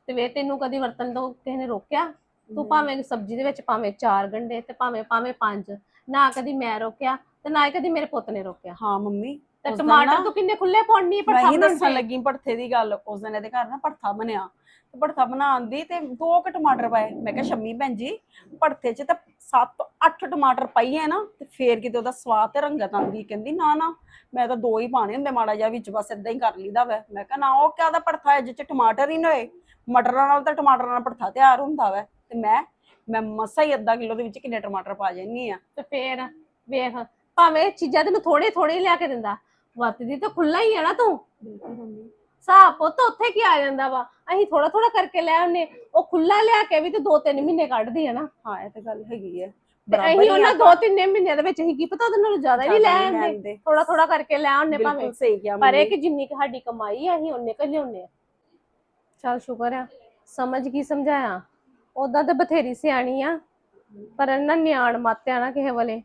ਤੇ ਵੇ ਤੈਨੂੰ ਕਦੀ ਵਰਤਣ ਤੋਂ ਕਿਸੇ ਨੇ ਰੋਕਿਆ? ਤੂੰ ਭਾਵੇਂ ਸਬਜ਼ੀ ਦੇ ਵਿੱਚ ਭਾਵੇਂ ਚਾਰ ਗੰਢੇ ਤੇ ਭਾਵੇਂ ਭਾਵੇਂ ਪੰਜ ਨਾ ਕਦੀ ਮੈਂ ਰੋਕਿਆ ਤੇ ਨਾ ਹੀ ਕਦੀ ਮੇਰੇ ਪੁੱਤ ਨੇ ਰੋਕਿਆ। ਹਾਂ ਮੰਮੀ ਤੇ ਉਸ ਦਿਨ ਟਮਾਟਰ ਨਾ- ਤੂੰ ਕਿੰਨੇ ਖੁੱਲੇ ਪਾਉਣੀ ਪਰ ਮੈਂ ਹੀ ਦੱਸਣ ਲੱਗੀ ਭੜਥੇ ਦੀ ਗੱਲ। ਉਸ ਦਿਨ ਇਹਦੇ ਘਰ ਨਾ ਭੜਥਾ ਬਣਿਆ। ਤੇ ਭੜਥਾ ਬਣਾਉਣ ਦੀ ਤੇ ਦੋ ਕੁ ਟਮਾਟਰ ਪਾਏ। ਮੈਂ ਕਿਹਾ ਸ਼ੰਮੀ ਭੈਣ ਜੀ ਭੜਥੇ 'ਚ ਤਾਂ 7-8 ਟਮਾਟਰ ਪਾਈਏ ਨਾ ਤੇ ਫੇਰ ਕਿਤੇ ਉਹਦਾ ਸਵਾਦ ਤੇ ਰੰਗਤ ਆਉਂਦੀ ਕਹਿੰਦੀ ਨਾ ਨਾ ਮੈਂ ਤਾਂ ਦੋ ਹੀ ਪਾਣੇ ਹੁੰਦੇ ਮਾੜਾ ਜਿਹਾ ਵਿੱਚ ਬਸ ਇਦਾਂ ਹੀ ਕਰ ਲਈਦਾ ਵੈ। ਮੈਂ ਕਿਹਾ ਨਾ ਉਹ ਕਿਆ ਦਾ ਭੜਥਾ ਹੈ ਜਿਹ 'ਚ ਟਮਾਟਰ ਹੀ ਨਾ ਹੋਏ? ਮਟਰਾਂ ਨਾਲ ਤਾਂ ਟਮਾਟਰਾਂ ਨਾਲ ਭੜਥਾ ਤਿਆਰ ਹੁੰਦਾ ਵੈ। ਤੇ ਮੈਂ ਮੈਂ ਮਸਾ ਹੀ ਅੱਧਾ ਕਿਲੋ ਦੇ ਵਿੱਚ ਕਿੰਨੇ ਟਮਾਟਰ ਪਾ ਜੰਨੀ ਆ ਤੇ ਫੇਰ ਵੇਖ ਭਾਵੇਂ ਚੀਜ਼ਾਂ ਤੈਨੂੰ ਥੋੜੇ ਥੋੜੇ ਲਿਆ ਕੇ ਦਿੰਦਾ ਵਰਤਦੀ ਤਾਂ ਖੁੱਲਾ ਹੀ ਆ ਨਾ ਤੂੰ। ਬਿਲਕੁਲ ਮੰਮੀ। ਸਾਹ ਪੁੱਤ ਉੱਥੇ ਕੀ ਆ ਜਾਂਦਾ ਵਾ? ਅਸੀਂ ਥੋੜਾ ਥੋੜਾ ਕਰਕੇ ਲੈ ਆਉਨੇ ਉਹ ਖੁੱਲਾ ਲਿਆ ਕੇ ਵੀ ਤੇ 2-3 ਮਹੀਨੇ ਕੱਢਦੀ ਆ ਨਾ। ਹਾਂ ਇਹ ਤਾਂ ਗੱਲ ਹੈਗੀ ਹੈ ਤੇ ਅਸੀਂ ਉਹਨਾਂ 2-3 ਮਹੀਨਿਆਂ ਦੇ ਵਿੱਚ ਅਸੀਂ ਕੀ ਪਤਾ ਉਹਦੇ ਨਾਲੋਂ ਜ਼ਿਆਦਾ ਹੀ ਲੈ ਆਉਂਦੇ। ਥੋੜਾ ਥੋੜਾ ਕਰਕੇ ਲੈ ਆਉਨੇ ਭਾਵੇਂ। ਬਿਲਕੁਲ ਸਹੀ ਕਿਹਾ ਪਰ ਇਹ ਮੰਮੀ। ਕਿ ਜਿੰਨੀ ਕੁ ਸਾਡੀ ਕਮਾਈ ਆ ਅਸੀਂ ਉਹਨੇ ਕੁ ਲਿਆਉਨੇ ਆ। ਚਲ ਸ਼ੁਕਰ ਆ। ਸਮਝ ਕੀ ਸਮਝਾਇਆ? ਉਦਾਂ ਤੇ ਬਥੇਰੀ ਸਿਆਣੀ ਆ। ਪਰ ਇਹਨਾਂ ਨਿਆਣ ਮੱਤ ਆ ਨਾ ਕਿਸੇ ਵੇਲੇ।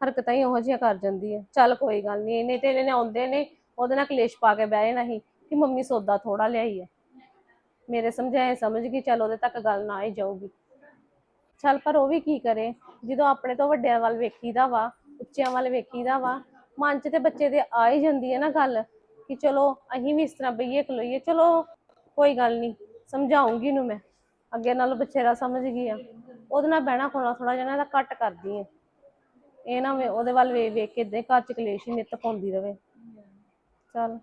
ਹਰਕਤਾਂ ਹੀ ਉਹੋ ਜਿਹੀਆਂ ਕਰ ਜਾਂਦੀ ਹੈ ਚੱਲ ਕੋਈ ਗੱਲ ਨਹੀਂ ਇਹਨੇ ਤੇ ਇਹਨੇ ਆਉਂਦੇ ਨੇ, ਉਹਦੇ ਨਾਲ ਕਲੇਸ਼ ਪਾ ਕੇ ਬਹਿ ਜਾਣਾ ਕਿ ਮੰਮੀ ਸੌਦਾ ਥੋੜਾ ਲਿਆਈ ਆ। ਮੇਰੇ ਸਮਝਾਏ, ਸਮਝ ਗਈ, ਚੱਲ ਉਹਦੇ ਤੱਕ ਗੱਲ ਨਾ ਹੀ ਜਾਊਗੀ। ਚੱਲ ਪਰ ਉਹ ਵੀ ਕੀ ਕਰੇ, ਜਦੋਂ ਆਪਣੇ ਤੋਂ ਵੱਡਿਆਂ ਵੱਲ ਵੇਖੀਦਾ ਵਾ, ਉੱਚਿਆਂ ਵੱਲ ਵੇਖੀਦਾ ਵਾ, ਮਨ 'ਚ ਤੇ ਬੱਚੇ ਦੇ ਆ ਹੀ ਜਾਂਦੀ ਹੈ ਨਾ ਗੱਲ ਕਿ ਚਲੋ ਅਸੀਂ ਵੀ ਇਸ ਤਰ੍ਹਾਂ ਬਈਏ ਖਲੋਈਏ, ਚਲੋ ਕੋਈ ਗੱਲ ਨਹੀਂ ਸਮਝਾਉਂਗੀ ਨੂੰ ਮੈਂ। ਅੱਗੇ ਨਾਲੋਂ ਦਾ ਸਮਝ ਗਈ ਆ। ਉਹਦੇ ਨਾਲ ਬਹਿਣਾ ਖੋਣਾ ਥੋੜਾ ਜਿਹਾ ਨਾ ਇਹਦਾ ਘੱਟ ਕਰਦੀ ਆ। ਇਹ ਨਾ ਵੇ- ਉਹਦੇ ਵੱਲ ਵੇਖ ਵੇਖ ਕੇ ਦੇ ਘਰ ਚ ਕਲੇਸ਼ ਹੀ ਨਿੱਤ ਪਾਉਂਦੀ ਰਵੇ। ਚੱਲ।